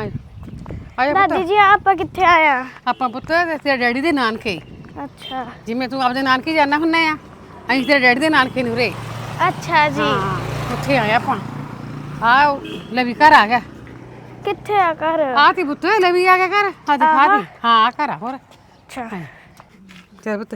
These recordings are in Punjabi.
ਹਾਂ ਆਇਆ ਦਾਦੀ ਪੁੱਤ ਜੀ ਆਪਾਂ ਕਿੱਥੇ ਆਇਆ ਆਪਾਂ ਪੁੱਤ ਤੇਰੇ ਡੈਡੀ ਦੇ ਨਾਨਕੇ। ਅੱਛਾ। ਜਿਵੇਂ ਤੂੰ ਆਪਦੇ ਨਾਨਕੇ ਜਾਣਾ ਹੁੰਨਾ ਆ ਅਸੀਂ ਤੇਰੇ ਡੈਡੀ ਦੇ ਨਾਨਕੇ ਨੂੰ ਰੇ ਅੱਛਾ ਜੀ। ਹਾਂ ਉੱਥੇ ਆਇਆ ਆਪਾਂ। ਆ ਲਵੀ ਘਰ ਆ ਗਿਆ। ਕਿੱਥੇ ਆ ਘਰ? ਆ ਤੀ ਪੁੱਤ ਲਵੀ ਆ ਗਿਆ ਘਰ। ਆ ਦਿਖਾ ਦੀ। ਹਾਂ ਆ ਘਰ ਆ ਹੋਰ। ਅੱਛਾ। ਹਾਂ। ਚੱਲ ਪੁੱਤ।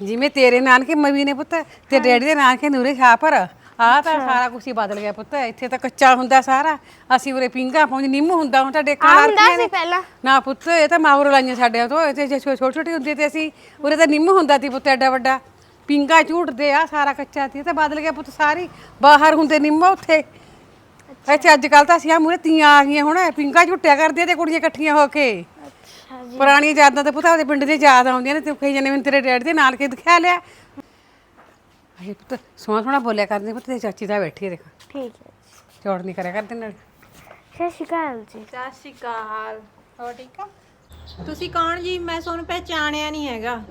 ਜਿਵੇਂ ਤੇਰੇ ਨਾਨਕੇ ਮਵੀ ਨੇ ਪੁੱਤ ਤੇ ਡੈਡੀ ਦੇ ਨਾਨਕੇ ਨੂਰੇ ਖਾ ਪਰ। ਆ ਤਾਂ ਸਾਰਾ ਕੁਝ ਹੀ ਬਦਲ ਗਿਆ ਪੁੱਤ ਇੱਥੇ ਤਾਂ ਕੱਚਾ ਹੁੰਦਾ ਸਾਰਾ। ਅਸੀਂ ਉਰੇ ਪਿੰਗਾ ਪਹੁੰਚ ਨਿੰਮ ਹੁੰਦਾ ਹੁਣ ਤਾਂ ਡੇਕਾਂ ਆ ਲਾ ਹੁੰਦਾ ਰੱਖੀਆਂ ਸੀ ਪਹਿਲਾਂ। ਨਾ ਪੁੱਤ ਇਹ ਤਾਂ ਮਾਵਰ ਲਾਈਆਂ ਸਾਡੇ ਤੋਂ ਇੱਥੇ ਜੇ ਛੋਟੇ ਛੋਟੇ ਹੁੰਦੇ ਤੇ ਅਸੀਂ ਉਰੇ ਤਾਂ ਨਿੰਮ ਹੁੰਦਾ ਸੀ ਪੁੱਤ ਐਡਾ ਵੱਡਾ। ਪਿੰਗਾ ਝੂਟਦੇ ਆ ਸਾਰਾ ਕੱਚਾ ਸੀ ਇਹ ਤਾਂ ਬਦਲ ਗਿਆ ਪੁੱਤ ਸਾਰੀ। ਬਾਹਰ ਹੁੰਦੇ ਨਿੰਮ ਉੱਥੇ। ਇੱਥੇ ਅੱਜ ਕੱਲ ਤਾਂ ਅਸੀਂ ਆ ਮੂਰੇ ਤੀਆਂ ਆ ਗਈਆਂ ਹੁਣ ਪਿੰਗਾ ਝੁੱਟਿਆ ਕਰਦੀਆਂ ਤੇ ਕੁੜੀਆਂ ਇਕੱਠੀਆਂ ਹੋ ਕੇ। ਅੱਛਾ ਜੀ। ਪੁਰਾਣੀਆਂ ਯਾਦਾਂ ਤੇ ਪੁੱਤਾ ਉਹਦੇ ਪਿੰਡ ਦੇ ਯਾਦ ਆਉਂਦੀਆਂ ਨੇ ਤੇ ਕਈ ਜਣੇ ਮੈਨੂੰ ਤੇਰੇ ਡੈਡ ਦੇ ਨਾਲ ਕੇ ਦਿਖਾ ਲਿਆ। ਅਜੇ ਪੁੱਤ ਸੋਹਣਾ ਸੋਹਣਾ ਬੋਲਿਆ ਕਰਦੇ ਪੁੱਤ ਤੇ ਚਾਚੀ ਦਾ ਬੈਠੀ ਹੈ ਦੇਖ। ਠੀਕ ਹੈ। ਚੌੜ ਨਹੀਂ ਕਰਿਆ ਕਰਦੇ ਨਾਲ। ਸਤਿ ਸ਼੍ਰੀ ਅਕਾਲ ਜੀ। ਸਤਿ ਸ਼੍ਰੀ ਅਕਾਲ। ਹੋਰ ਠੀਕ ਆ? ਤੁਸੀਂ ਕੌਣ ਜੀ? ਮੈਂ ਤੁਹਾਨੂੰ ਪਹਿਚਾਣਿਆ ਨਹੀਂ ਹੈਗਾ।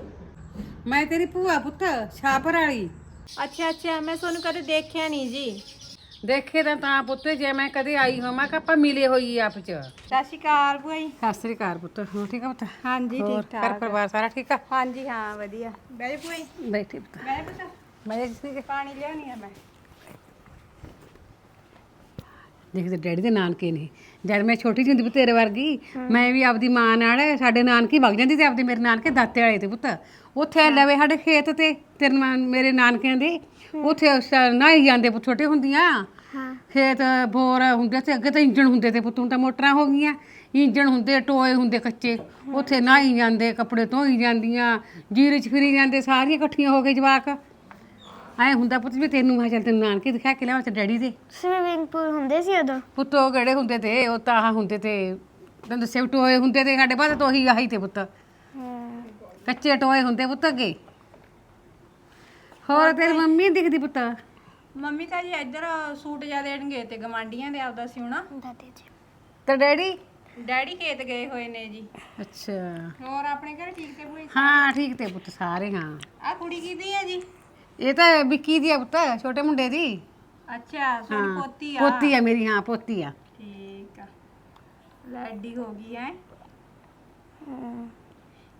ਮੈਂ ਤੇਰੀ ਭੂਆ ਪੁੱਤ ਛਾਪਰ ਵਾਲੀ। ਅੱਛਾ ਅੱਛਾ ਮੈਂ ਤੁਹਾਨੂੰ ਕਦੇ ਦੇਖਿਆ ਨਹੀਂ ਜੀ। ਦੇਖੇ ਤਾਂ ਤਾਂ ਪੁੱਤ ਜੇ ਮੈਂ ਕਦੇ ਆਈ ਹੋਵਾਂ ਕਿ ਆਪਾਂ ਮਿਲੇ ਹੋਈ ਆਪ ਚ। ਸਤਿ ਸ਼੍ਰੀ ਅਕਾਲ ਭੂਆ ਜੀ। ਸਤਿ ਸ੍ਰੀ ਅਕਾਲ ਪੁੱਤ ਹੋ ਠੀਕ ਆ ਪੁੱਤ? ਹਾਂਜੀ ਹੋਰ ਠੀਕ ਘਰ ਠਾਕ ਪਰਿਵਾਰ ਸਾਰਾ ਠੀਕ ਆ? ਹਾਂਜੀ ਹਾਂ ਵਧੀਆ। ਬੈਠ ਭੂਆ ਜੀ। ਬੈਠੇ ਪੁੱਤ। ਬੈਠ ਪੁੱਤ। ਮੈਂ ਜੀ ਪਾਣੀ ਲਿਆਉਣੀ ਆ ਮੈਂ। ਦੇਖਦੇ ਡੈਡੀ ਦੇ ਨਾਨਕੇ ਨੇ। ਜਦ ਮੈਂ ਛੋਟੀ ਜਿਹੀ ਹੁੰਦੀ ਪੁੱਤ ਤੇਰੇ ਵਰਗੀ ਮੈਂ ਵੀ ਆਪਦੀ ਮਾਂ ਨਾਲ ਸਾਡੇ ਨਾਨਕੇ ਵਗ ਜਾਂਦੀ ਤੇ ਆਪਦੇ ਮੇਰੇ ਨਾਨਕੇ ਦਾਤੇ ਵਾਲੇ ਤੇ ਪੁੱਤ। ਉੱਥੇ ਲਵੇ ਸਾਡੇ ਖੇਤ ਤੇ ਤੇਰੇ ਨਾਲ ਮੇਰੇ ਨਾਨਕਿਆਂ ਦੇ ਉੱਥੇ ਨਾਈ ਜਾਂਦੇ ਪੁੱਤ ਛੋਟੇ ਹੁੰਦੀਆਂ। ਖੇਤ ਬੋਰ ਹੁੰਦੇ ਤੇ ਅੱਗੇ ਤਾਂ ਇੰਜਣ ਹੁੰਦੇ ਤੇ ਪੁੱਤ ਹੁਣ ਤਾਂ ਮੋਟਰਾਂ ਹੋ ਗਈਆਂ। ਇੰਜਣ ਹੁੰਦੇ ਟੋਏ ਹੁੰਦੇ ਕੱਚੇ। ਉੱਥੇ ਨਾਈ ਜਾਂਦੇ ਕੱਪੜੇ ਧੋਈ ਜਾਂਦੀਆਂ ਜੀਰੇ ਚ ਫਿਰੀ ਜਾਂਦੇ ਸਾਰੀਆਂ ਇਕੱਠੀਆਂ ਹੋ ਕੇ ਜਵਾਕ। ਐ ਹੁੰਦਾ ਪੁੱਤ ਵੀ ਤੈਨੂੰ ਮੈਂ ਚੱਲ ਤੈਨੂੰ ਨਾਨਕੇ ਦਿਖਾ ਕੇ ਲਿਆਵਾਂ ਤੇ ਡੈਡੀ ਦੇ। ਸਵਿਮਿੰਗ ਪੂਲ ਹੁੰਦੇ ਸੀ ਉਦੋਂ? ਪੁੱਤ ਉਹ ਕਿਹੜੇ ਹੁੰਦੇ ਤੇ? ਉਹ ਤਾਂ ਆਹ ਹੁੰਦੇ ਤੇ। ਤੈਨੂੰ ਦੱਸਿਆ ਵੀ ਟੋਏ ਹੁੰਦੇ ਤੇ ਸਾਡੇ ਪਾਸੇ ਤੋਂ ਹੀ ਆਹੀ ਤੇ ਪੁੱਤ। ਹਾਂ। ਕੱਚੇ ਟੋਏ ਹੁੰਦੇ ਪੁੱਤ ਅੱਗੇ। ਹੋਰ ਤੇਰੀ ਮੰਮੀ ਨੀ ਦਿਖਦੀ ਪੁੱਤ? ਮੰਮੀ ਤਾਂ ਜੀ ਇੱਧਰ ਸੂਟ ਜਾ ਦੇਣਗੇ ਤੇ ਗਵਾਂਡੀਆਂ ਦੇ ਆਪਦਾ ਸਿਉਣਾ। ਦਾਦੀ ਜੀ। ਤੇ ਡੈਡੀ? ਡੈਡੀ ਖੇਤ ਗਏ ਹੋਏ ਨੇ ਜੀ। ਅੱਛਾ। ਹੋਰ ਆਪਣੇ ਘਰ ਠੀਕ ਤੇ ਜੀ ਹਾਂ ਠੀਕ ਤੇ ਪੁੱਤ ਸਾਰੇ ਹਾਂ। ਆ ਕੁੜੀ ਕਿਹਦੀ ਹੈ ਜੀ? ਇਹ ਤਾਂ ਵਿੱਕੀ ਦੀ ਆ ਪੁੱਤ? ਛੋਟੇ ਮੁੰਡੇ ਦੀ? ਅੱਛਾ ਤੁਹਾਡੀ ਪੋਤੀ ਆ। ਪੋਤੀ ਆ ਮੇਰੀ ਹਾਂ ਪੋਤੀ ਆ। ਠੀਕ ਆ। ਲੈਡੀ ਹੋ ਗਈ ਹੈ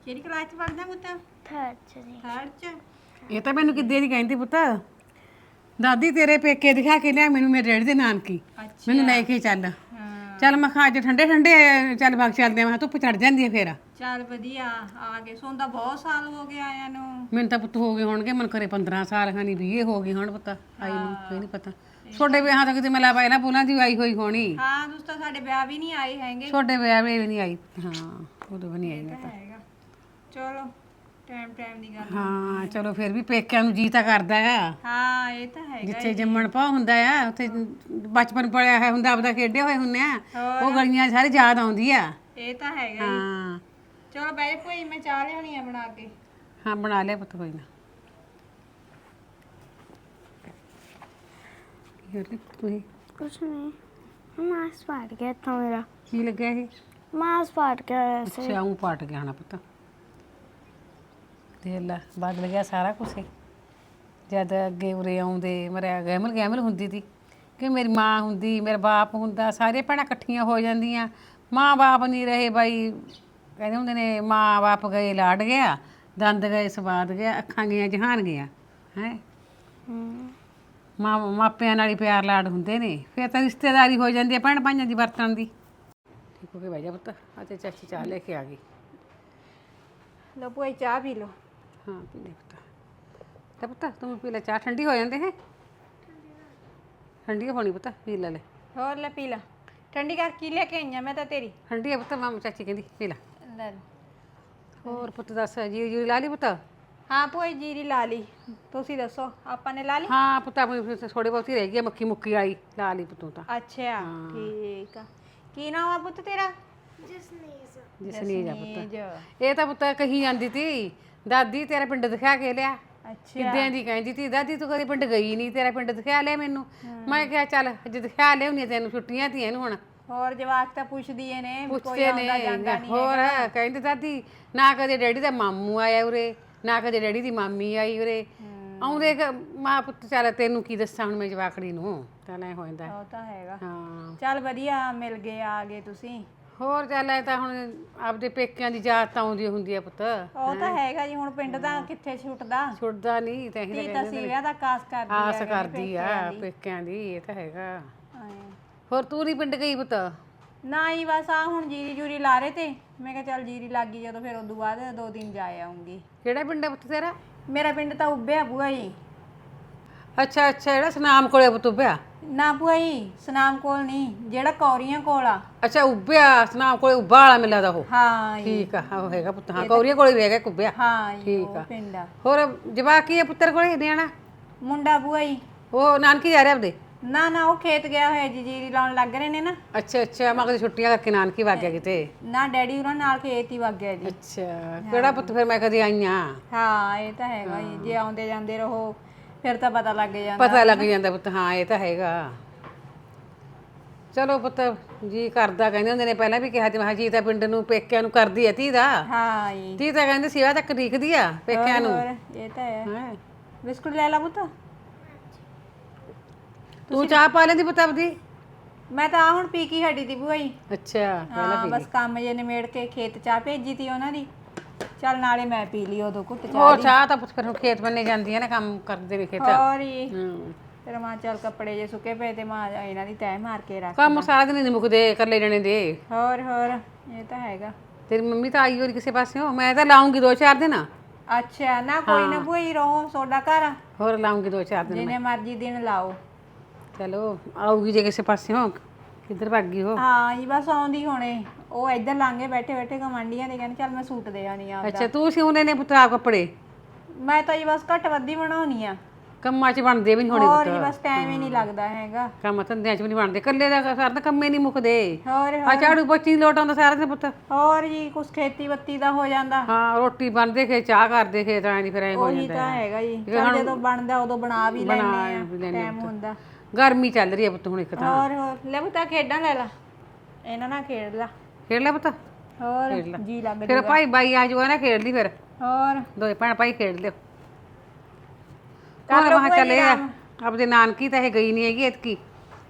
ਕਿਹੜੀ ਕਲਾਸ ਚ ਪੜਦਾ ਪੁੱਤ? ਥਰਡ ਚ ਜੀ। ਥਰਡ ਚ? ਇਹ ਤਾਂ ਮੈਨੂੰ ਕਿੱਦੇ ਦੀ ਕਹਿੰਦੀ ਪੁੱਤ? ਦਾਦੀ ਤੇਰੇ ਪੇਕੇ ਦਿਖਾ ਕੇ ਲਿਆ ਮੈਨੂੰ ਮੇਰੇ ਡੈਡੀ ਦੇ ਨਾਨਕੀ। ਅੱਛਾ। ਮੈਨੂੰ ਲੈ ਕੇ ਚੱਲ। ਹਾਂ। ਚੱਲ ਮੈਂ ਖਾ ਅੱਜ ਠੰਡੇ ਠੰਡੇ ਚੱਲ ਬਾਗ ਚੱਲਦੇ ਆ ਮੈਂ ਕਿਹਾ ਧੁੱਪ ਚੜ ਜਾਂਦੀ ਆ ਫੇਰ। ਚੱਲ ਵਧੀਆ ਆ ਗਏ। ਸੋਂਦਾ ਬਹੁਤ ਸਾਲ ਹੋ ਗਏ ਆਇਆਂ ਨੂੰ। ਮੈਨੂੰ ਤਾਂ ਪੁੱਤ ਹੋ ਗਏ ਹੋਣਗੇ ਮਨ ਕਰੇ 15 ਸਾਲ ਖਾਨੀ 20 ਹੋ ਗਏ ਹੋਣ ਪਤਾ। ਆਈ ਨੂੰ ਕੋਈ ਨਹੀਂ ਪਤਾ। ਛੋਟੇ ਵਿਆਹਾਂ ਤਾਂ ਕਿਤੇ ਮੈਂ ਲਾ ਪਾਇਆ ਨਾ ਬੋਲਾਂ ਦੀ ਆਈ ਹੋਈ ਹੋਣੀ। ਹਾਂ ਤੁਸੀਂ ਤਾਂ ਸਾਡੇ ਵਿਆਹ ਵੀ ਨਹੀਂ ਆਏ ਹੈਗੇ। ਛੋਟੇ ਵਿਆਹ ਵੇ ਵੀ ਨਹੀਂ ਆਈ। ਹਾਂ ਉਦੋਂ ਵੀ ਨਹੀਂ ਆਈ ਮੈਂ ਤਾਂ ਹੈਗਾ। ਚਲੋ ਟਾਈਮ ਟਾਈਮ ਦੀ ਗੱਲ ਹਾਂ ਚਲੋ ਫਿਰ ਵੀ ਪੇਕਿਆਂ ਨੂੰ ਜੀ ਤਾਂ ਕਰਦਾ ਆ। ਹਾਂ ਇਹ ਤਾਂ ਹੈਗਾ ਜਿੱਥੇ ਜੰਮਣ ਪਾ ਹੁੰਦਾ ਆ ਉੱਥੇ ਬਚਪਨ ਪੜਿਆ ਹੈ ਹੁੰਦਾ ਆਪਦਾ ਖੇਡੇ ਹੋਏ ਹੁੰਨੇ ਆ। ਉਹ ਗਲੀਆਂ ਸਾਰੀ ਯਾਦ ਆਉਂਦੀ ਆ। ਇਹ ਤਾਂ ਹੈਗਾ ਹੀ। ਚਲੋ ਬੈ ਕੋਈ ਮੈਂ ਚਾਹ ਲਿਆਉਣੀ ਆ ਬਣਾ ਕੇ। ਹਾਂ ਬਣਾ ਲਿਆ ਪੁੱਤ ਕੋਈ ਨਾ। ਕੀ ਹੋ ਰਿਹਾ ਤੁਸੀਂ? ਕੁਛ ਨਹੀਂ। ਮਾਸ ਪਾਟ ਗਿਆ ਤਾਂ ਮੇਰਾ। ਕੀ ਲੱਗਿਆ ਇਹ? ਮਾਸ ਪਾਟ ਗਿਆ ਐਸੇ ਅੱਛਾ ਉਹ ਪਟ ਗਿਆ ਹਣਾ ਪੁੱਤ। ਦੇਖ ਲੈ ਬਦਲ ਗਿਆ ਸਾਰਾ ਕੁਛ ਹੀ। ਜਦ ਅੱਗੇ ਉਰੇ ਆਉਂਦੇ ਮਰਿਆ ਗੈਮਲ ਗੈਮਲ ਹੁੰਦੀ ਸੀ ਕਿ ਮੇਰੀ ਮਾਂ ਹੁੰਦੀ ਮੇਰਾ ਬਾਪ ਹੁੰਦਾ ਸਾਰੇ ਭੈਣਾਂ ਇਕੱਠੀਆਂ ਹੋ ਜਾਂਦੀਆਂ। ਮਾਂ ਬਾਪ ਨਹੀਂ ਰਹੇ ਬਾਈ। ਕਹਿੰਦੇ ਹੁੰਦੇ ਨੇ ਮਾਂ ਬਾਪ ਗਏ ਲਾਡ ਗਿਆ ਦੰਦ ਗਏ ਸਵਾਦ ਗਿਆ ਅੱਖਾਂ ਗਈਆਂ ਜਹਾਨ ਗਿਆ ਹੈ? ਹਮ, ਮਾਂ ਮਾਪਿਆਂ ਨਾਲ ਹੀ ਪਿਆਰ ਲਾਡ ਹੁੰਦੇ ਨੇ ਫਿਰ ਤਾਂ ਰਿਸ਼ਤੇਦਾਰੀ ਹੋ ਜਾਂਦੀ ਹੈ ਭੈਣ ਭਾਈਆਂ ਦੀ ਵਰਤਣ ਦੀ। ਠੀਕ ਹੋ ਕੇ ਬਹਿ ਜਾ ਪੁੱਤ ਆ ਤੇ ਚਾਚੀ ਚਾਹ ਲੈ ਕੇ ਆ ਗਈ। ਲੋ ਭੂਆ ਜੀ ਚਾਹ ਪੀ ਲਓ। ਹਾਂ ਪੀ ਲੈ ਪੁੱਤ। ਤੇ ਪੁੱਤ ਤੂੰ ਪੀ ਲੈ ਚਾਹ ਠੰਡੀ ਹੋ ਜਾਂਦੇ ਹੈ? ਠੰਡੀ ਹੋਣੀ ਪੁੱਤ ਪੀ ਲੈ ਲੈ। ਹੋਰ ਲੈ ਪੀ ਲੈ। ਠੰਡੀ ਕਰ ਕੀ ਲੈ ਕੇ ਆਈਆਂ ਮੈਂ ਤਾਂ ਤੇਰੀ। ਠੰਡੀ ਹੈ ਪੁੱਤ ਮਾਂ ਚਾਚੀ ਕਹਿੰਦੀ ਪੀ ਲੈ। ਲੈ ਲਓ। ਹੋਰ ਪੁੱਤ ਦੱਸ ਜੀ ਜੀ ਲਾ ਲਈ ਪੁੱਤ? ਹਾਂ ਭੂਆ ਜੀ ਜੀਰੀ ਲਾ ਲਈ। ਤੁਸੀਂ ਦੱਸੋ ਆਪਾਂ ਨੇ ਲਾ ਲਈ? ਹਾਂ ਪੁੱਤ ਆਪਣੀ ਥੋੜੀ ਬਹੁਤੀ ਰਹਿ ਗਈ ਹੈ, ਮੱਕੀ ਮੁੱਕੀ ਵਾਲੀ ਲਾ ਲਈ ਪੁੱਤੋਂ ਤਾਂ। ਅੱਛਾ ਠੀਕ ਆ। ਕੀ ਨਾਮ ਆ ਪੁੱਤ ਤੇਰਾ? ਜਿਸ ਨੇ ਜਾ ਪੁੱਤ। ਨੀਜ ਇਹ ਤਾਂ ਪੁੱਤ ਕਹੀ ਜਾਂਦੀ ਤੀ ਦਾਦੀ ਤੇਰਾ ਪਿੰਡ ਦਿਖਾ ਕੇ ਲਿਆ। ਅੱਛਾ। ਕਿੱਦਾਂ ਦੀ ਕਹਿੰਦੀ ਤੀ ਦਾਦੀ ਤੂੰ ਕਦੇ ਪਿੰਡ ਗਈ ਨਹੀਂ ਤੇਰਾ ਪਿੰਡ ਦਿਖਾ ਲਿਆ ਮੈਨੂੰ। ਮੈਂ ਕਿਹਾ ਚੱਲ ਅੱਜ ਦਿਖਾ ਲਿਆਉਣੀ ਤੈਨੂੰ ਛੁੱਟੀਆਂ ਤੀਆਂ ਇਹਨੂੰ ਹੁਣ। ਹੋਰ ਜਵਾਕ ਤਾਂ ਪੁੱਛਦੀ ਏ ਨੇ ਵੀ ਕੋਈ ਪੁੱਛਦੇ ਆਉਂਦਾ ਜਾਂਦਾ ਨੇ ਨਹੀਂ ਹੋਰ ਕਹਿੰਦੇ ਦਾਦੀ ਨਾ ਕਦੇ ਡੈਡੀ ਦਾ ਮਾਮੂ ਆਇਆ ਉਰੇ ਨਾ ਕਦੇ ਡੈਡੀ ਦੀ ਮਾਮੀ ਆਈ ਉਰੇ। ਆਉਂਦੇ ਕ- ਮਾਂ ਪੁੱਤ ਚੱਲ ਤੈਨੂੰ ਕੀ ਦੱਸਾਂ ਹੁਣ ਮੈਂ ਜਵਾਕੜੀ ਨੂੰ ਚੱਲ ਐ ਹੋ ਜਾਂਦਾ ਉਹ ਤਾਂ ਹੈਗਾ। ਹਾਂ। ਚੱਲ ਵਧੀਆ ਮਿਲ ਗਏ ਆ ਗਏ ਤੁਸੀਂ। ਹੋਰ ਚੱਲ ਐ ਤਾਂ ਹੁਣ ਆਪਦੇ ਪੇਕਿਆਂ ਦੀ ਯਾਦ ਤਾਂ ਆਉਂਦੀ ਹੁੰਦੀ ਆ ਪੁੱਤ। ਉਹ ਤਾਂ ਹੈਗਾ ਜੀ ਹੁਣ ਪਿੰਡ ਦਾ ਕਿੱਥੇ ਛੁੱਟਦਾ? ਛੁੱਟਦਾ ਨਹੀਂ ਤੇ ਤੀ ਅਸੀਂ ਤਾਂ ਸੀਵਿਆ ਦਾ ਕਾਸ ਕਰਦੀ ਆ ਆਸ ਕਰਦੀ ਆ ਪੇਕਿਆਂ ਦੀ ਇਹ ਤਾਂ ਹੈਗਾ। ਹੋਰ ਤੂੰ ਨਹੀਂ ਪਿੰਡ ਗਈ ਪੁੱਤ? ਨਾ ਹੀ ਬਸ ਆ ਹੁਣ ਜੀਰੀ ਜੂਰੀ ਲਾ ਰਹੇ ਤੇ। ਮੈਂ ਕਿਹਾ ਚੱਲ ਜੀਰੀ ਲੱਗ ਗਈ ਜਦੋਂ ਫਿਰ ਉਦੋਂ ਬਾਅਦ ਦੋ ਦਿਨ ਜਾ ਆਉਂਗੀ। ਕਿਹੜਾ ਪਿੰਡ ਹੈ ਪੁੱਤ ਤੇਰਾ? ਮੇਰਾ ਪਿੰਡ ਤਾਂ ਉੱਬਿਆ ਬੂਆ ਜੀ। ਅੱਛਾ ਅੱਛਾ ਜਿਹੜਾ ਸਨਾਮ ਕੋਲੇ ਪੁੱਤ ਉੱਭਿਆ? ਨਾ ਬੂਆ ਜੀ ਸਨਾਮ ਕੋਲ ਨਹੀਂ ਜਿਹੜਾ ਕੌਰੀਆਂ ਕੋਲ ਆ। ਅੱਛਾ ਉੱਭਿਆ ਸਨਾਮ ਕੋਲੇ ਉੱਭਾ ਵਾਲਾ ਮਿਲਦਾ ਦਾ ਉਹ। ਹਾਂ ਜੀ। ਠੀਕ ਆ ਉਹ ਹੈਗਾ ਪੁੱਤ ਹਾਂ ਕੌਰੀਆਂ ਕੋਲੇ ਵੀ ਹੈਗਾ ਕੁੱਬਿਆ ਹਾਂ ਜੀ ਠੀਕ ਉਹ ਆ। ਪਿੰਡ ਆ। ਹੋਰ ਜਵਾਕੀ ਹੈ ਪੁੱਤਰ ਕੋਲੇ ਨਿਆਣਾ? ਮੁੰਡਾ ਬੂਆ ਜੀ। ਉਹ ਨਾਨਕੀ ਜਾ ਰਿਹਾ ਆਪਦੇ? ਨਾ ਨਾ ਉਹ ਖੇਤ ਗਿਆ ਹੋਇਆ ਜੀ ਜੀਰੀ ਲਾਉਣ ਲੱਗ ਰਹੇ ਨੇ ਨਾ। ਅੱਛਾ ਅੱਛਾ ਮੈਂ ਕਦੇ ਛੁੱਟੀਆਂ ਕਰਕੇ ਨਾਨਕੀ ਵਗ ਗਿਆ ਕਿਤੇ। ਨਾ ਡੈਡੀ ਉਹਨਾਂ ਨਾਲ ਖੇਤ ਹੀ ਵਗ ਗਿਆ ਜੀ। ਅੱਛਾ ਕਿਹੜਾ ਪੁੱਤ ਫਿਰ ਮੈਂ ਕਦੇ ਆਈ ਆ? ਹਾਂ ਇਹ ਤਾਂ ਹੈਗਾ ਜੀ ਜੇ ਆਉਂਦੇ ਜਾਂਦੇ ਰਹੋ ਫਿਰ ਤਾਂ ਪਤਾ ਲੱਗ ਜਾਂਦਾ ਪਤਾ ਲੱਗ ਜਾਂਦਾ ਪੁੱਤ ਹਾਂ ਇਹ ਤਾਂ ਹੈਗਾ। ਚਲੋ ਪੁੱਤ ਜੀ ਕਰਦਾ ਕਹਿੰਦੇ ਹੁੰਦੇ ਨੇ ਪਹਿਲਾਂ ਵੀ ਕਿਹਾ ਤੇ ਮੈਂ ਕਿਹਾ ਜੀ ਤਾਂ ਪਿੰਡ ਨੂੰ ਪੇਕਿਆਂ ਨੂੰ ਕਰਦੀ ਆ ਤੀ ਦਾ। ਹਾਂ ਜੀ। ਤੀ ਤਾਂ ਕਹਿੰਦੇ ਸਿਵਾ ਤੱਕ ਦਿਖਦੀ ਆ ਪੇਕਿਆਂ ਨੂੰ। ਹੋਰ ਇਹ ਤਾਂ ਹੈ। ਹੈਂ। ਬਿਸਕੁਟ ਲੈ ਲਾ ਪੁੱਤ। ਤੂੰ ਚਾਹ ਪਾ ਲੈਂਦੀ ਪੁੱਤ ਆਪਦੀ? ਮੈਂ ਤਾਂ ਆਹ ਹੁਣ ਪੀ ਕੇ ਹਟੀ ਦੀ ਭੂਆ ਜੀ। ਅੱਛਾ ਹਾਂ ਬਸ ਕੰਮ ਜੇ ਨਿਮੇੜ ਕੇ ਖੇਤ ਚਾਹ ਭੇਜੀ ਤੀ ਉਹਨਾਂ ਦੀ। ਚੱਲ ਨਾਲੇ ਮੈਂ ਪੀ ਲਈ ਉਦੋਂ ਘੁੱਟ ਚਾਹ ਉਹ ਚਾਹ ਤਾਂ ਪੁੱਤ ਫਿਰ ਹੁਣ ਖੇਤ ਬੰਨੇ ਜਾਂਦੀ ਆ ਨਾ ਕੰਮ ਕਰਦੇ ਨੇ ਖੇਤ। ਹੋਰ ਹੂੰ। ਫਿਰ ਮਾਂ ਚੱਲ ਕੱਪੜੇ ਜੇ ਸੁੱਕੇ ਪਏ ਤੇ ਮਾਂ ਇਹਨਾਂ ਦੀ ਤੈਅ ਮਾਰ ਕੇ ਰੱਖ ਕੰਮ ਸਾਰਾ ਦਿਨ ਨਹੀਂ ਮੁੱਕਦੇ ਇਕੱਲੇ ਜਣੇ ਦੇ। ਹੋਰ ਹੋਰ ਇਹ ਤਾਂ ਹੈਗਾ। ਤੇਰੀ ਮੰਮੀ ਤਾਂ ਆਈ ਹੋਈ ਕਿਸੇ ਪਾਸਿਓਂ। ਮੈਂ ਤਾਂ ਲਾਉਂਗੀ ਦੋ ਚਾਰ ਦਿਨ। ਅੱਛਾ ਨਾ ਕੋਈ ਨਾ ਭੂਆ ਜੀ ਰਹੋ ਸੋਡਾ ਘਰ। ਹੋਰ ਲਾਉਂਗੀ ਦੋ ਚਾਰ ਦਿਨ ਜਿੰਨੇ ਮਰਜ਼ੀ ਦਿਨ ਲਾਓ। ਚਲੋ ਆਊਗੀ ਜੇ ਕਿਸੇ ਪਾਸਿਓਂ। ਕਿੱਧਰ ਭੱਗ ਗਈ ਉਹ? ਹਾਂ ਜੀ ਬਸ ਆਉਂਦੀ ਹੁਣੇ। ਉਹ ਇੱਧਰ ਲਾਂਗੇ ਬੈਠੇ ਬੈਠੇ ਕਮਾਂਡੀਆਂ ਦੇ ਕਹਿੰਦੇ ਚੱਲ ਮੈਂ ਸੂਟ ਦੇ ਆਣੀ ਆ ਅੱਛਾ ਤੂੰ ਸਿਉਣੇ ਨੇ ਪੁੱਤ ਆਪ ਕੱਪੜੇ? ਮੈਂ ਤਾਂ ਜੀ ਬਸ ਘੱਟ ਵੱਧੀ ਬਣਾਉਣੀ ਆ। ਕੰਮਾਂ 'ਚ ਬਣਦੇ ਵੀ ਨਹੀਂ ਹੋਣੇ ਹੋਰ ਜੀ ਬਸ ਟਾਈਮ ਹੀ ਨਹੀਂ ਲੱਗਦਾ ਹੈਗਾ। ਕੰਮ ਧੰਦਿਆਂ 'ਚ ਵੀ ਨਹੀਂ ਬਣਦੇ। ਇਕੱਲੇ ਦਾ ਸਾਰਾ ਤਾਂ ਕੰਮੇ ਨਹੀਂ ਮੁੱਕਦੇ। ਹੋਰ ਆ ਝਾੜੂ ਪੋਚੀ ਲੋਟ ਆਉਂਦਾ ਸਾਰਾ ਦਿਨ ਪੁੱਤ। ਹੋਰ ਜੀ ਕੁਛ ਖੇਤੀ ਬੱਤੀ ਦਾ ਹੋ ਜਾਂਦਾ। ਹਾਂ ਰੋਟੀ ਬਣਦੇ ਖੇ ਚਾਹ ਕਰਦੇ ਖੇ ਤਾਂ ਨਹੀਂ ਫਿਰ ਐ ਹੋ ਉਹੀ ਜਾਂਦਾ। ਤਾਂ ਹੈਗਾ ਜੀ। ਜਦੋਂ ਬਣਦਾ ਉਦੋਂ ਬਣਾ ਵੀ ਲੈਣੇ ਆ। ਟਾਈਮ ਹੁੰਦਾ। ਗਰਮੀ ਚੱਲ ਰਹੀ ਹੈ ਪੁੱਤ ਹੁਣ ਇੱਕ ਤਾਂ। ਹੋਰ ਹੋਰ। ਲੈ ਬਤਾ ਖੇਡਾਂ ਲੈ ਲਾ। ਇਹਨਾਂ ਨਾਲ ਖੇਡ ਲਾ। ਖੇਡ ਲੈ ਪੁੱਤ। ਹੋਰ ਜੀ ਲੱਗ ਫਿਰ ਭਾਈ ਬਾਈ ਆ ਜਾਊਗਾ ਨਾ ਖੇਡ ਲਈ ਫਿਰ। ਹੋਰ। ਦੋਏ ਭੈਣ ਭਾਈ ਖੇਡ ਲਿਓ। ਲਓ ਮਹਾ ਚੱਲੇ ਆਪਦੇ ਨਾਨਕੀ ਤਾਂ ਇਹ ਗਈ ਨਹੀਂ ਹੈਗੀ ਇਤਕੀ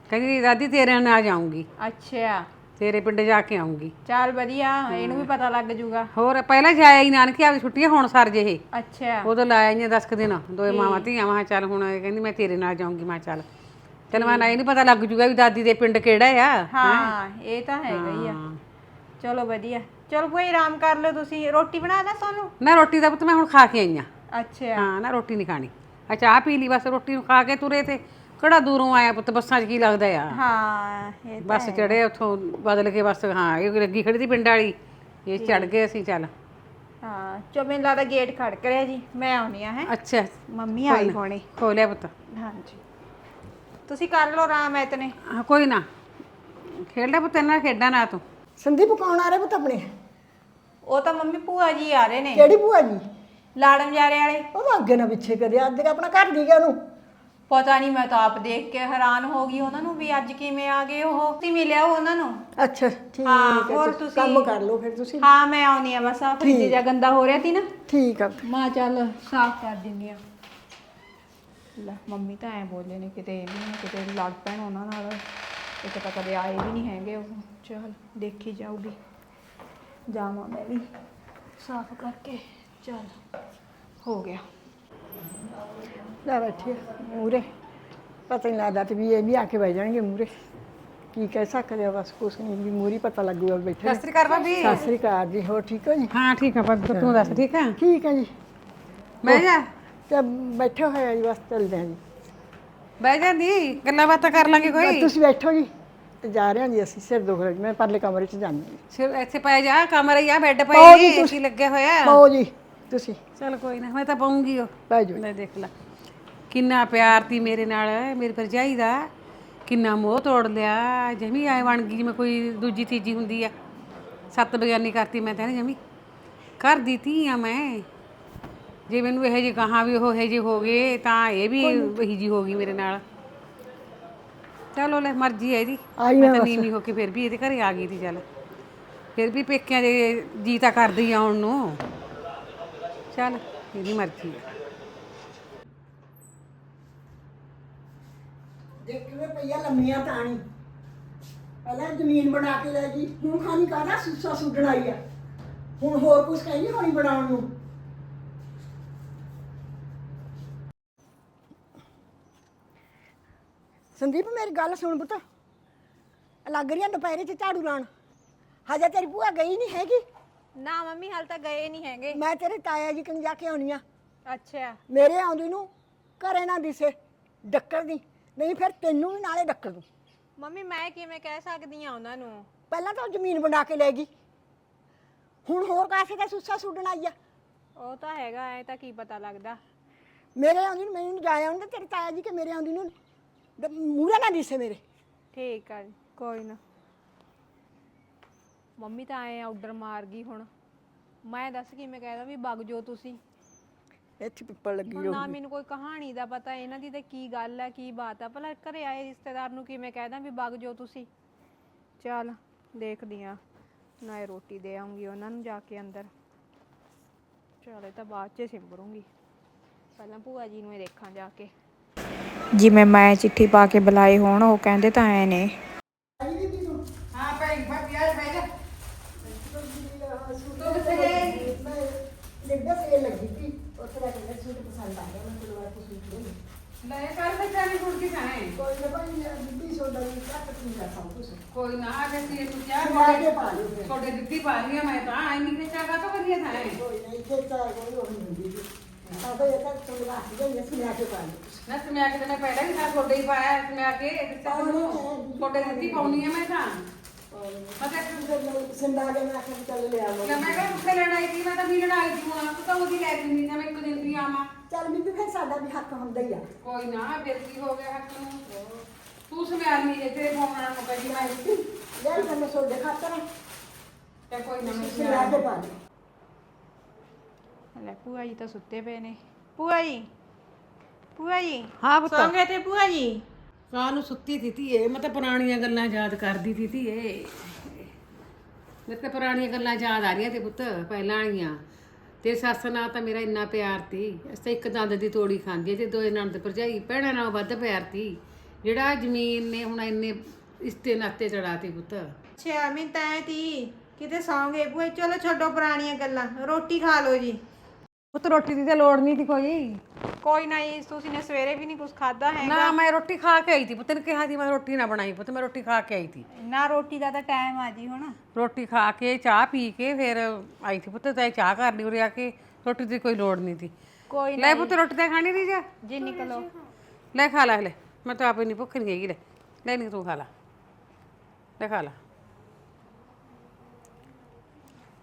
ਕਹਿੰਦੀ ਦਾਦੀ ਤੇਰੇ ਨਾਲ ਜਾਊਂਗੀ। ਅੱਛਾ। ਤੇਰੇ ਪਿੰਡ ਜਾ ਕੇ ਆਉਂਗੀ ਚੱਲ ਵਧੀਆ ਇਹਨੂੰ ਵੀ ਪਤਾ ਲੱਗ ਜੂਗਾ। ਹੋਰ ਪਹਿਲਾਂ ਜਾਇਆ ਹੀ ਨਾਨਕੀ ਆਪਦੀ ਛੁੱਟੀਆਂ ਹੁਣ ਸਰ ਜੇ ਇਹ। ਅੱਛਾ। ਉਦੋਂ ਲਾਇਆ ਹੀ 10 ਦਿਨ। ਦੋਏ ਮਾਵਾਂ ਧੀਆਂ ਮਾਂ ਚੱਲ ਹੁਣ ਇਹ ਕਹਿੰਦੀ ਮੈਂ ਤੇਰੇ ਨਾਲ ਜਾਊਂਗੀ। ਮੈਂ ਚੱਲ ਚੱਲ ਮੈਂ ਨਹੀਂ ਪਤਾ ਲੱਗ ਜੂਗਾ ਵੀ ਦਾਦੀ ਦੇ ਪਿੰਡ ਕਿਹੜਾ ਆ। ਹਾਂ ਇਹ ਤਾਂ ਹੈਗਾ ਹੀ ਆ। ਚਲੋ ਵਧੀਆ। ਚਲੋ ਕੋਈ ਆਰਾਮ ਕਰ ਲਓ ਤੁਸੀਂ। ਰੋਟੀ ਬਣਾ ਦਾਂ ਤੁਹਾਨੂੰ? ਨਾ ਰੋਟੀ ਦਾ ਪੁੱਤ ਮੈਂ ਹੁਣ ਖਾ ਕੇ ਆਈ ਆ। ਅੱਛਾ। ਹਾਂ ਨਾ ਰੋਟੀ ਨਹੀਂ ਖਾਣੀ। ਆ ਚਾਹ ਪੀ ਲਈ ਬਸ ਰੋਟੀ ਨੂੰ ਖਾ ਕੇ ਤੁਰੇ ਤੇ। ਕਿਹੜਾ ਦੂਰੋਂ ਆਇਆ ਪੁੱਤ ਬੱਸਾਂ 'ਚ ਕੀ ਲੱਗਦਾ ਆ? ਹਾਂ ਇਹ ਬੱਸ ਚੜੇ ਉੱਥੋਂ ਬਦਲ ਕੇ ਬੱਸ ਹਾਂ ਇਹ ਲੱਗੀ ਖੜੀ ਦੀ ਪਿੰਡ ਵਾਲੀ? ਇਹ ਚੜ ਗਏ ਅਸੀਂ ਚੱਲ। ਹਾਂ ਚੋ ਮੈਨੂੰ ਲੱਗਦਾ ਗੇਟ ਖੜਕ ਰਿਹਾ ਜੀ। ਮੈਂ ਆਉਣੀ ਆ ਹੈ। ਅੱਛਾ। ਮੰਮੀ ਆਈ ਹੋਣੀ। ਖੋਲਿਆ ਪੁੱਤ। ਹਾਂਜੀ। ਤੁਸੀਂ ਕਰ ਲਓ ਆਰਾਮ ਐਤਨੇ। ਹਾਂ ਕੋਈ ਨਾ। ਖੇਡ ਲੈ ਪੁੱਤ ਇਹਨਾਂ ਖੇਡਾਂ ਨਾ ਤੂੰ। ਸੰਦੀਪ ਕੌਣ ਆ ਰਿਹਾ ਪੁੱਤ ਆਪਣੇ? ਉਹ ਤਾਂ ਮੰਮੀ ਭੂਆ ਜੀ ਆ ਰਹੇ ਨੇ। ਕਿਹੜੀ ਭੂਆ ਜੀ? ਲਾੜਮ ਜਾਰੇ ਵਾਲੇ। ਉਹ ਤਾਂ ਅੱਗੇ ਨਾ ਪਿੱਛੇ ਕਰਿਆ ਅੱਜ ਆਪਣਾ ਘਰ ਨਹੀਂ ਗਿਆ ਉਹਨੂੰ? ਪਤਾ ਨਹੀਂ ਮੈਂ ਤਾਂ ਆਪ ਦੇਖ ਕੇ ਹੈਰਾਨ ਹੋ ਗਈ ਉਹਨਾਂ ਨੂੰ ਵੀ ਅੱਜ ਕਿਵੇਂ ਆ ਗਏ ਉਹ। ਤੁਸੀਂ ਮਿਲਿਆ ਉਹਨਾਂ ਨੂੰ? ਅੱਛਾ ਠੀਕ ਹਾਂ, ਹੈ ਹੋਰ ਤੁਸੀਂ- ਕੰਮ ਕਰ ਲਓ ਫਿਰ ਤੁਸੀਂ। ਹਾਂ ਮੈਂ ਆਉਣੀ ਆ ਬਸ ਆ ਫਰਿੱਜ ਜਿਹਾ ਗੰਦਾ ਹੋ ਰਿਹਾ ਸੀ ਨਾ। ਠੀਕ ਆ। ਮਾਂ ਚੱਲ ਸਾਫ਼ ਕਰ ਦਿੰਦੀ ਆ ਲੈ ਮੰਮੀ ਤਾਂ ਐ ਬੋਲੇ ਨੇ ਕਿਤੇ ਇਹ ਵੀ ਨੀ, ਕਿਤੇ ਲੜ ਪੈਣ ਉਹਨਾਂ ਨਾਲ। ਇੱਕ ਤਾਂ ਕਦੇ ਆਏ ਵੀ ਨਹੀਂ ਹੈਗੇ ਉਹ। ਚੱਲ ਦੇਖੀ ਜਾਊਗੀ। ਜਾਵਾਂ ਮੈਂ ਵੀ। ਸਾਫ਼ ਕਰਕੇ ਚੱਲ। ਹੋ ਗਿਆ। ਲੈ ਬੈਠੀ ਮੂਰੇ ਪਤਾ ਨਹੀਂ ਲੱਗਦਾ ਤੇ ਵੀ ਇਹ ਵੀ ਆ ਕੇ ਬਹਿ ਜਾਣਗੇ ਮੂਰੇ ਕੀ ਕਹਿ ਸਕਦੇ ਆ ਬਸ ਕੁਛ ਨਹੀਂ ਵੀ ਮੂਰੀ ਪਤਾ ਲੱਗੂਗਾ ਬੈਠੇ। ਸਤਿ ਸ੍ਰੀ ਅਕਾਲ ਭਾਬੀ। ਸਤਿ ਸ੍ਰੀ ਅਕਾਲ ਜੀ ਹੋਰ ਠੀਕ ਹੋ ਜੀ? ਹਾਂ ਠੀਕ ਆ ਭਾਬੀ ਤੂੰ ਦੱਸ ਠੀਕ ਆ? ਠੀਕ ਹੈ ਜੀ। ਬਹਿ ਜਾ। ਤੇ ਬੈਠੇ ਹੋਏ ਆ ਜੀ ਬਸ ਚੱਲਦੇ ਆ ਜੀ। ਬਹਿ ਜਾਂਦੀ ਗੱਲਾਂ ਬਾਤਾਂ ਕਰ ਲਾਂਗੇ ਕੋਈ? ਤੁਸੀਂ ਬੈਠੋ ਜੀ ਤੇ ਜਾ ਰਹੇ ਹਾਂ ਜੀ ਅਸੀਂ ਸਿਰ ਦੁਖ ਰਿਹਾ ਜੀ ਮੈਂ ਪਰਲੇ ਕਮਰੇ 'ਚ ਜਾਂਦੀ ਸਿਰ ਇੱਥੇ ਪੈ ਜਾ ਕਮਰੇ ਹੀ ਆ ਬੈੱਡ ਪਾਓ ਜੀ ਨੇ ਏਸੀ ਲੱਗਿਆ ਹੋਇਆ ਪਾਓ ਜੀ ਤੁਸੀਂ। ਚਲ ਕੋਈ ਨਾ ਮੈਂ ਤਾਂ ਪਾਉਂਗੀ ਉਹ। ਬਹਿ ਜਾਓ ਲੈ ਦੇਖ ਲੈ। ਕਿੰਨਾ ਪਿਆਰ ਤੀ ਮੇਰੇ ਨਾਲ ਮੇਰੀ ਭਰਜਾਈ ਦਾ। ਕਿੰਨਾ ਮੋਹ ਤੋੜ ਲਿਆ ਜਮੀ ਆਏ ਬਣ ਗਈ ਜਿਵੇਂ ਕੋਈ ਦੂਜੀ ਤੀਜੀ ਹੁੰਦੀ ਆ। ਸੱਤ ਬਿਆਨੀ ਕਰਤੀ ਮੈਂ ਤਾਂ ਨੀ ਜਮੀ। ਕਰ ਦਿੱਤੀ ਆ ਮੈਂ। ਜੇ ਮੈਨੂੰ ਇਹੋ ਜਿਹੇ ਕਹਾਂ ਵੀ ਉਹ ਇਹੋ ਜਿਹੇ ਹੋ ਗਏ ਤਾਂ ਇਹ ਵੀ ਇਹੀ ਜੀ ਹੋ ਗਈ ਮੇਰੇ ਨਾਲ। ਚਲੋ ਲੈ ਮਰਜ਼ੀ ਹੈ ਇਹਦੀ। ਆਈ ਮੈਂ ਮੈਂ ਤਾਂ ਨੀਵੀਂ ਹੋ ਕੇ ਫਿਰ ਵੀ ਇਹਦੇ ਘਰੇ ਆ ਗਈ ਸੀ ਚੱਲ। ਫਿਰ ਵੀ ਪੇਕਿਆਂ ਦੇ ਜੀ ਤਾਂ ਕਰਦੀ ਆਉਣ ਨੂੰ। ਚੱਲ ਇਹਦੀ ਮਰਜ਼ੀ ਹੈ। ਦੇਖ ਕਿਵੇਂ ਪਈਆ ਲੰਮੀਆਂ ਤਾਣੀ। ਪਹਿਲਾਂ ਜ਼ਮੀਨ ਬਣਾ ਕੇ ਲੈ ਗਈ ਹੁਣ ਖਾਣੀ ਕਾਹਦਾ ਸੁੱਸਾ ਆਈ ਆ? ਹੁਣ ਹੋਰ ਕੁਝ ਕਹਿੰਦੀ ਹੋਣੀ ਬਣਾਉਣ ਨੂੰ। ਸੰਦੀਪ ਮੇਰੀ ਗੱਲ ਸੁਣ ਪੁੱਤ। ਲੱਗ ਰਹੀਆਂ ਦੁਪਹਿਰੇ ਚ ਝਾੜੂ ਲਾਉਣ। ਹਜੇ ਤੇਰੀ ਭੂਆ ਗਈ ਨਹੀਂ ਹੈਗੀ। ਨਾ ਮੰਮੀ ਹਾਲ ਤਾਂ ਗਏ ਨਹੀਂ ਹੈਗੇ। ਮੈਂ ਤੇਰੇ ਤਾਇਆ ਜੀ ਕੰਨ ਜਾ ਕੇ ਆਉਣੀ ਆ। ਅੱਛਾ। ਮੇਰੇ ਆਉਂਦੀ ਨੂੰ ਘਰੇ ਨਾ ਦਿਸੇ ਡੱਕਰ ਦੀ। ਨਹੀਂ ਫਿਰ ਤੈਨੂੰ ਵੀ ਨਾਲੇ ਡੱਕਰ ਦੂੰ। ਮੰਮੀ ਮੈਂ ਕਿਵੇਂ ਕਹਿ ਸਕਦੀ ਆ ਉਹਨਾਂ ਨੂੰ? ਪਹਿਲਾਂ ਤਾਂ ਉਹ ਜ਼ਮੀਨ ਬਣਾ ਕੇ ਲੈ ਗਈ। ਹੁਣ ਹੋਰ ਕਾਸੇ ਦਾ ਸੁੱਸਾ ਸੁੱਟਣ ਆਈ ਆ। ਉਹ ਤਾਂ ਹੈਗਾ ਐ ਤਾਂ ਕੀ ਪਤਾ ਲੱਗਦਾ। ਮੇਰੇ ਆਉਂਦੀ ਨੂੰ ਮੈਨੂੰ ਜਾਇਆ ਹੁੰਦਾ ਤੇਰੇ ਤਾਇਆ ਜੀ ਕਿ ਮੇਰੇ ਆਉਂਦੀ ਨੂੰ ਮੂਹਰੇ ਨਾ ਦਿਸੇ ਮੇਰੇ। ਠੀਕ ਆ ਜੀ, ਕੋਈ ਨਾ। ਮੰਮੀ ਤਾਂ ਐ ਆਰਡਰ ਮਾਰ ਗਈ ਹੁਣ। ਮੈਂ ਦੱਸ ਕਿਵੇਂ ਕਹਿਦਾ ਵੀ ਵਗ ਜੋ ਤੁਸੀਂ। ਇੱਥੇ ਪਿੱਪਲ ਲੱਗੀ ਹੁਣ ਨਾ ਮੈਨੂੰ ਕੋਈ ਕਹਾਣੀ ਦਾ ਪਤਾ ਇਹਨਾਂ ਦੀ ਤਾਂ ਕੀ ਗੱਲ ਹੈ ਕੀ ਬਾਤ ਹੈ ਭਲਾ ਘਰੇ ਆਏ ਰਿਸ਼ਤੇਦਾਰ ਨੂੰ ਕਿਵੇਂ ਕਹਿਦਾ ਵੀ ਵਗ ਜੋ ਤੁਸੀਂ। ਚੱਲ ਦੇਖਦੀ ਆ। ਨਾ ਰੋਟੀ ਦੇ ਆਉਂਗੀ ਉਹਨਾਂ ਨੂੰ ਜਾ ਕੇ ਅੰਦਰ। ਚੱਲ ਤਾਂ ਬਾਅਦ ਚ ਸਿੰਬਰੂੰਗੀ ਪਹਿਲਾਂ ਭੂਆ ਜੀ ਨੂੰ ਹੀ ਦੇਖਾਂ ਜਾ ਕੇ। ਜਿਵੇਂ ਮੈਂ ਚਿੱਠੀ ਪਾ ਕੇ ਬੁਲਾਏ ਹੋਣ ਉਹ ਕਹਿੰਦੇ ਤਾਂ ਐ ਨੇ। ਜਾ ਕੋਈ ਨਾ ਨਹੀਂ ਜਾ ਆ ਕੇ ਸੀ ਤੂੰ ਕਿਆ। ਛੋਟੇ ਦਿੱਤੀ ਪਾ ਰਹੀ ਮੈਂ ਤਾਂ ਐਨੀ ਕਿ ਚਾਗਾ ਤਾਂ ਵਧੀਆ ਥਾਏ ਕੋਈ ਨਹੀਂ ਇੱਥੇ ਤਾਂ ਕੋਈ ਨਹੀਂ ਹੁੰਦੀ। ਜੀ ਤਾਂ ਬਈ ਇਹ ਤਾਂ ਤੁਹਾਨੂੰ ਵਾਸਤੇ ਜਾਈਏ ਸੁਣਿਆ ਕੇ ਪਾ ਲਿਓ ਨਾ ਸਮਿਆ ਕੇ ਤੇ ਮੈਂ ਪਹਿਲਾਂ ਵੀ ਤਾਂ ਛੋਟੇ ਹੀ ਪਾਇਆ ਸਮਿਆ ਕੇ ਛੋਟੇ ਦਿੱਤੀ ਪਾਉਣੀ ਆ ਮੈਂ ਤਾਂ। ਮੈਂ ਤਾਂ ਸਿੰਦਾ ਦੇ ਮੈਂ ਕਿਹਾ ਚੱਲ ਲਿਆ ਕਿ ਮੈਂ ਕਿਹਾ ਉੱਥੇ ਲੜਾਈ ਸੀ ਮੈਂ ਤਾਂ ਵੀ ਲੜਾਈ ਸੀ ਹੁਣ ਤੂੰ ਤਾਂ ਉਹਦੀ ਲੈ ਦਿੰਦੀ ਨਾ ਮੈਂ ਇੱਕ ਦਿਨ ਵੀ ਆਵਾਂ। ਚੱਲ ਬੀਬੀ ਫਿਰ ਸਾਡਾ ਵੀ ਹੱਕ ਹੁੰਦਾ ਹੀ ਆ। ਕੋਈ ਨਾ ਫਿਰ ਕੀ ਹੋ ਗਿਆ ਹੱਥ ਨੂੰ? ਤੂੰ ਸਮਿਆ ਨਹੀਂ ਜੇ ਤੇਰੇ ਫੋਨ ਨਾਲ ਮੁੱਕ ਗਈ ਮੈਂ ਲੈ ਮੈਂ ਸੋਡੇ ਖਾਤਰ। ਤੇ ਕੋਈ ਨਾ ਮੈਂ ਸੁਣਿਆ ਕੇ ਪਾ ਲਿਓ ਲੈ ਭੂਆ ਜੀ ਤਾਂ ਸੁੱਤੇ ਪਏ ਨੇ। ਭੂਆ ਜੀ ਭੂਆ ਜੀ। ਹਾਂ ਪੁੱਤ। ਸੌਂ ਗਏ ਤੇ ਭੂਆ ਜੀ? ਕਾਹ ਨੂੰ ਸੁੱਤੀ ਸੀ ਧੀਏ ਮੈਂ ਤਾਂ ਪੁਰਾਣੀਆਂ ਗੱਲਾਂ ਯਾਦ ਕਰਦੀ ਸੀ ਧੀਏ। ਮੇਰੇ ਤਾਂ ਪੁਰਾਣੀਆਂ ਗੱਲਾਂ ਯਾਦ ਆ ਰਹੀਆਂ ਤੇ ਪੁੱਤ ਪਹਿਲਾਂ ਵਾਲੀਆਂ ਤੇ ਸੱਸ ਨਾਲ ਤਾਂ ਮੇਰਾ ਇੰਨਾ ਪਿਆਰ ਸੀ। ਅਸੀਂ ਤਾਂ ਇੱਕ ਦੰਦ ਦੀ ਤੋੜੀ ਖਾਂਦੀ ਤੇ ਦੋਏ ਨਣਦ ਭਰਜਾਈ ਭੈਣਾਂ ਨਾਲ ਵੱਧ ਪਿਆਰ ਸੀ। ਜਿਹੜਾ ਜ਼ਮੀਨ ਨੇ ਹੁਣ ਇੰਨੇ ਇਸਤੇ ਨਾਤੇ ਚੜਾਤੇ ਪੁੱਤ। ਅੱਛਾ ਮੈਂ ਤਾਂ ਐ ਤੀ ਕਿਤੇ ਸੌਂ ਗਏ। ਭੂਆ ਜੀ। ਚਲੋ ਛੱਡੋ ਪੁਰਾਣੀਆਂ ਗੱਲਾਂ ਰੋਟੀ ਖਾ ਲਓ ਜੀ। ਪੁੱਤ ਰੋਟੀ ਦੀ ਤਾਂ ਲੋੜ ਨਹੀਂ ਸੀ ਕੋਈ। ਕੋਈ ਨਾ ਜੀ ਤੁਸੀਂ ਨੇ ਸਵੇਰੇ ਵੀ ਨਹੀਂ ਕੁਝ ਖਾਦਾ ਹੈ ਨਾ ਮੈਂ ਰੋਟੀ ਖਾ ਕੇ ਆਈ ਸੀ। ਪੁੱਤ ਨੇ ਕਿਹਾ ਸੀ ਮੈਂ ਰੋਟੀ ਨਾ ਬਣਾਈ। ਪੁੱਤ ਮੈਂ ਰੋਟੀ ਖਾ ਕੇ ਆਈ ਸੀ। ਨਾ ਰੋਟੀ ਦਾ ਤਾਂ ਟਾਈਮ ਆ ਜੀ ਹੁਣ। ਰੋਟੀ ਖਾ ਕੇ ਚਾਹ ਪੀ ਕੇ ਫਿਰ ਆਈ ਸੀ ਪੁੱਤ ਤੇ ਚਾਹ ਕਰ ਲਈ ਉਰੇ ਆ ਕੇ। ਰੋਟੀ ਦੀ ਕੋਈ ਲੋੜ ਨਹੀਂ ਸੀ। ਕੋਈ ਲੈ ਪੁੱਤ ਰੋਟੀ ਤਾਂ ਖਾਣੀ ਨਹੀਂ ਜਾ। ਜੀ ਨਿਕਲੋ। ਲੈ ਖਾ ਲੈ ਲੈ। ਮੈਂ ਤਾਂ ਆਪੇ ਨਹੀਂ ਭੁੱਖ ਨਹੀਂ ਹੈਗੀ ਲੈ। ਲੈ ਨਹੀਂ ਤੂੰ ਖਾ ਲੈ। ਲੈ ਖਾ ਲੈ।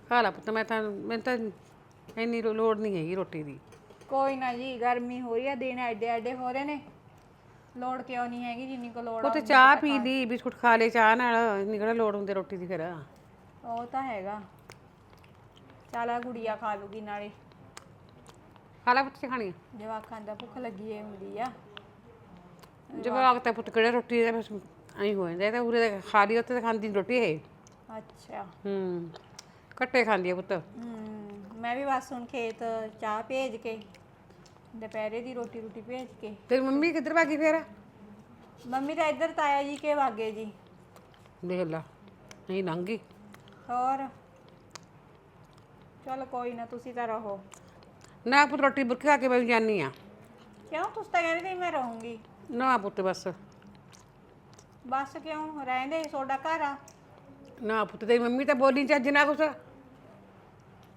ਖਾ ਲੈ ਪੁੱਤ ਮੈਂ ਤਾਂ ਮੈਨੂੰ ਤਾਂ ਇੰਨੀ ਲੋ- ਲੋੜ ਨਹੀਂ ਹੈਗੀ ਰੋਟੀ ਦੀ। ਕੋਈ ਨਾ ਜੀ ਗਰਮੀ ਹੋ ਰਹੀ ਆ ਦਿਨ ਐਡੇ ਐਡੇ ਹੋ ਰਹੇ ਨੇ। ਲੋੜ ਕਿਉਂ ਨਹੀਂ ਹੈਗੀ ਜਿੰਨੀ ਕੋ ਲੋੜ ਆ ਉਹ ਤੇ ਚਾਹ ਪੀ ਲਈ ਬਿਸਕੁਟ ਖਾ ਲਏ ਚਾਹ ਨਾਲ ਨਿਕੜਾ ਲੋੜ ਹੁੰਦੀ ਰੋਟੀ ਦੀ ਫਿਰ। ਉਹ ਤਾਂ ਹੈਗਾ। ਚੱਲ ਆ ਗੁੜੀਆ ਖਾ ਲੂਗੀ ਨਾਲੇ। ਖਾ ਲੈ ਪੁੱਤ ਚ ਖਾਣੀ। ਆ। ਜਵਾਕਾਂ ਦਾ ਭੁੱਖ ਲੱਗੀ ਏ ਹੁੰਦੀ ਆ। ਜਵਾਕ ਤਾਂ ਪੁੱਤ ਕਿਹੜੇ ਰੋਟੀ ਦਾ ਬਸ ਐਂ ਹੋ ਜਾਂਦਾ ਇਹ ਤਾਂ ਉਰੇ ਤਾਂ ਖਾ ਲਈ ਉੱਥੇ ਤਾਂ ਖਾਂਦੀ ਨੀ ਰੋਟੀ ਇਹ। ਅੱਛਾ। ਹੂੰ ਕੱਟੇ ਖਾਂਦੀ ਆ ਪੁੱਤ। ਹਮ, ਮੈਂ ਵੀ ਬਸ ਹੁਣ ਖੇਤ ਚਾਹ ਭੇਜ ਕੇ ਦੁਪਹਿਰੇ ਦੀ ਰੋਟੀ ਰੋਟੀ ਭੇਜ ਕੇ। ਤੇਰੀ ਮੰਮੀ ਕਿੱਧਰ ਭਾਗੀ ਫੇਰ? ਮੰਮੀ ਤਾਂ ਇੱਧਰ ਤਾਇਆ ਜੀ ਕੇ ਵਾਗੇ ਜੀ। ਦੇਖ ਲਾ ਨਹੀਂ ਲੰਘੀ ਹੋਰ? ਚਲ ਕੋਈ ਨਾ ਤੁਸੀਂ ਤਾਂ ਰਹੋ। ਨਾ ਪੁੱਤ ਰੋਟੀ ਬੁਰਕੀ ਖਾ ਕੇ ਮੈਂ ਜਾਨੀ ਆ। ਕਿਉਂ? ਤੁਸੀਂ ਤਾਂ ਕਹਿੰਦੇ ਸੀ ਮੈਂ ਰਹੂੰਗੀ। ਨਾ ਪੁੱਤ ਬਸ। ਬਸ ਕਿਉਂ? ਰਹਿੰਦੇ ਤੁਹਾਡਾ ਘਰ ਆ। ਨਾ ਪੁੱਤ ਤੇਰੀ ਮੰਮੀ ਤਾਂ ਬੋਲੀ ਚੱਜ ਨਾ ਕੁਛ।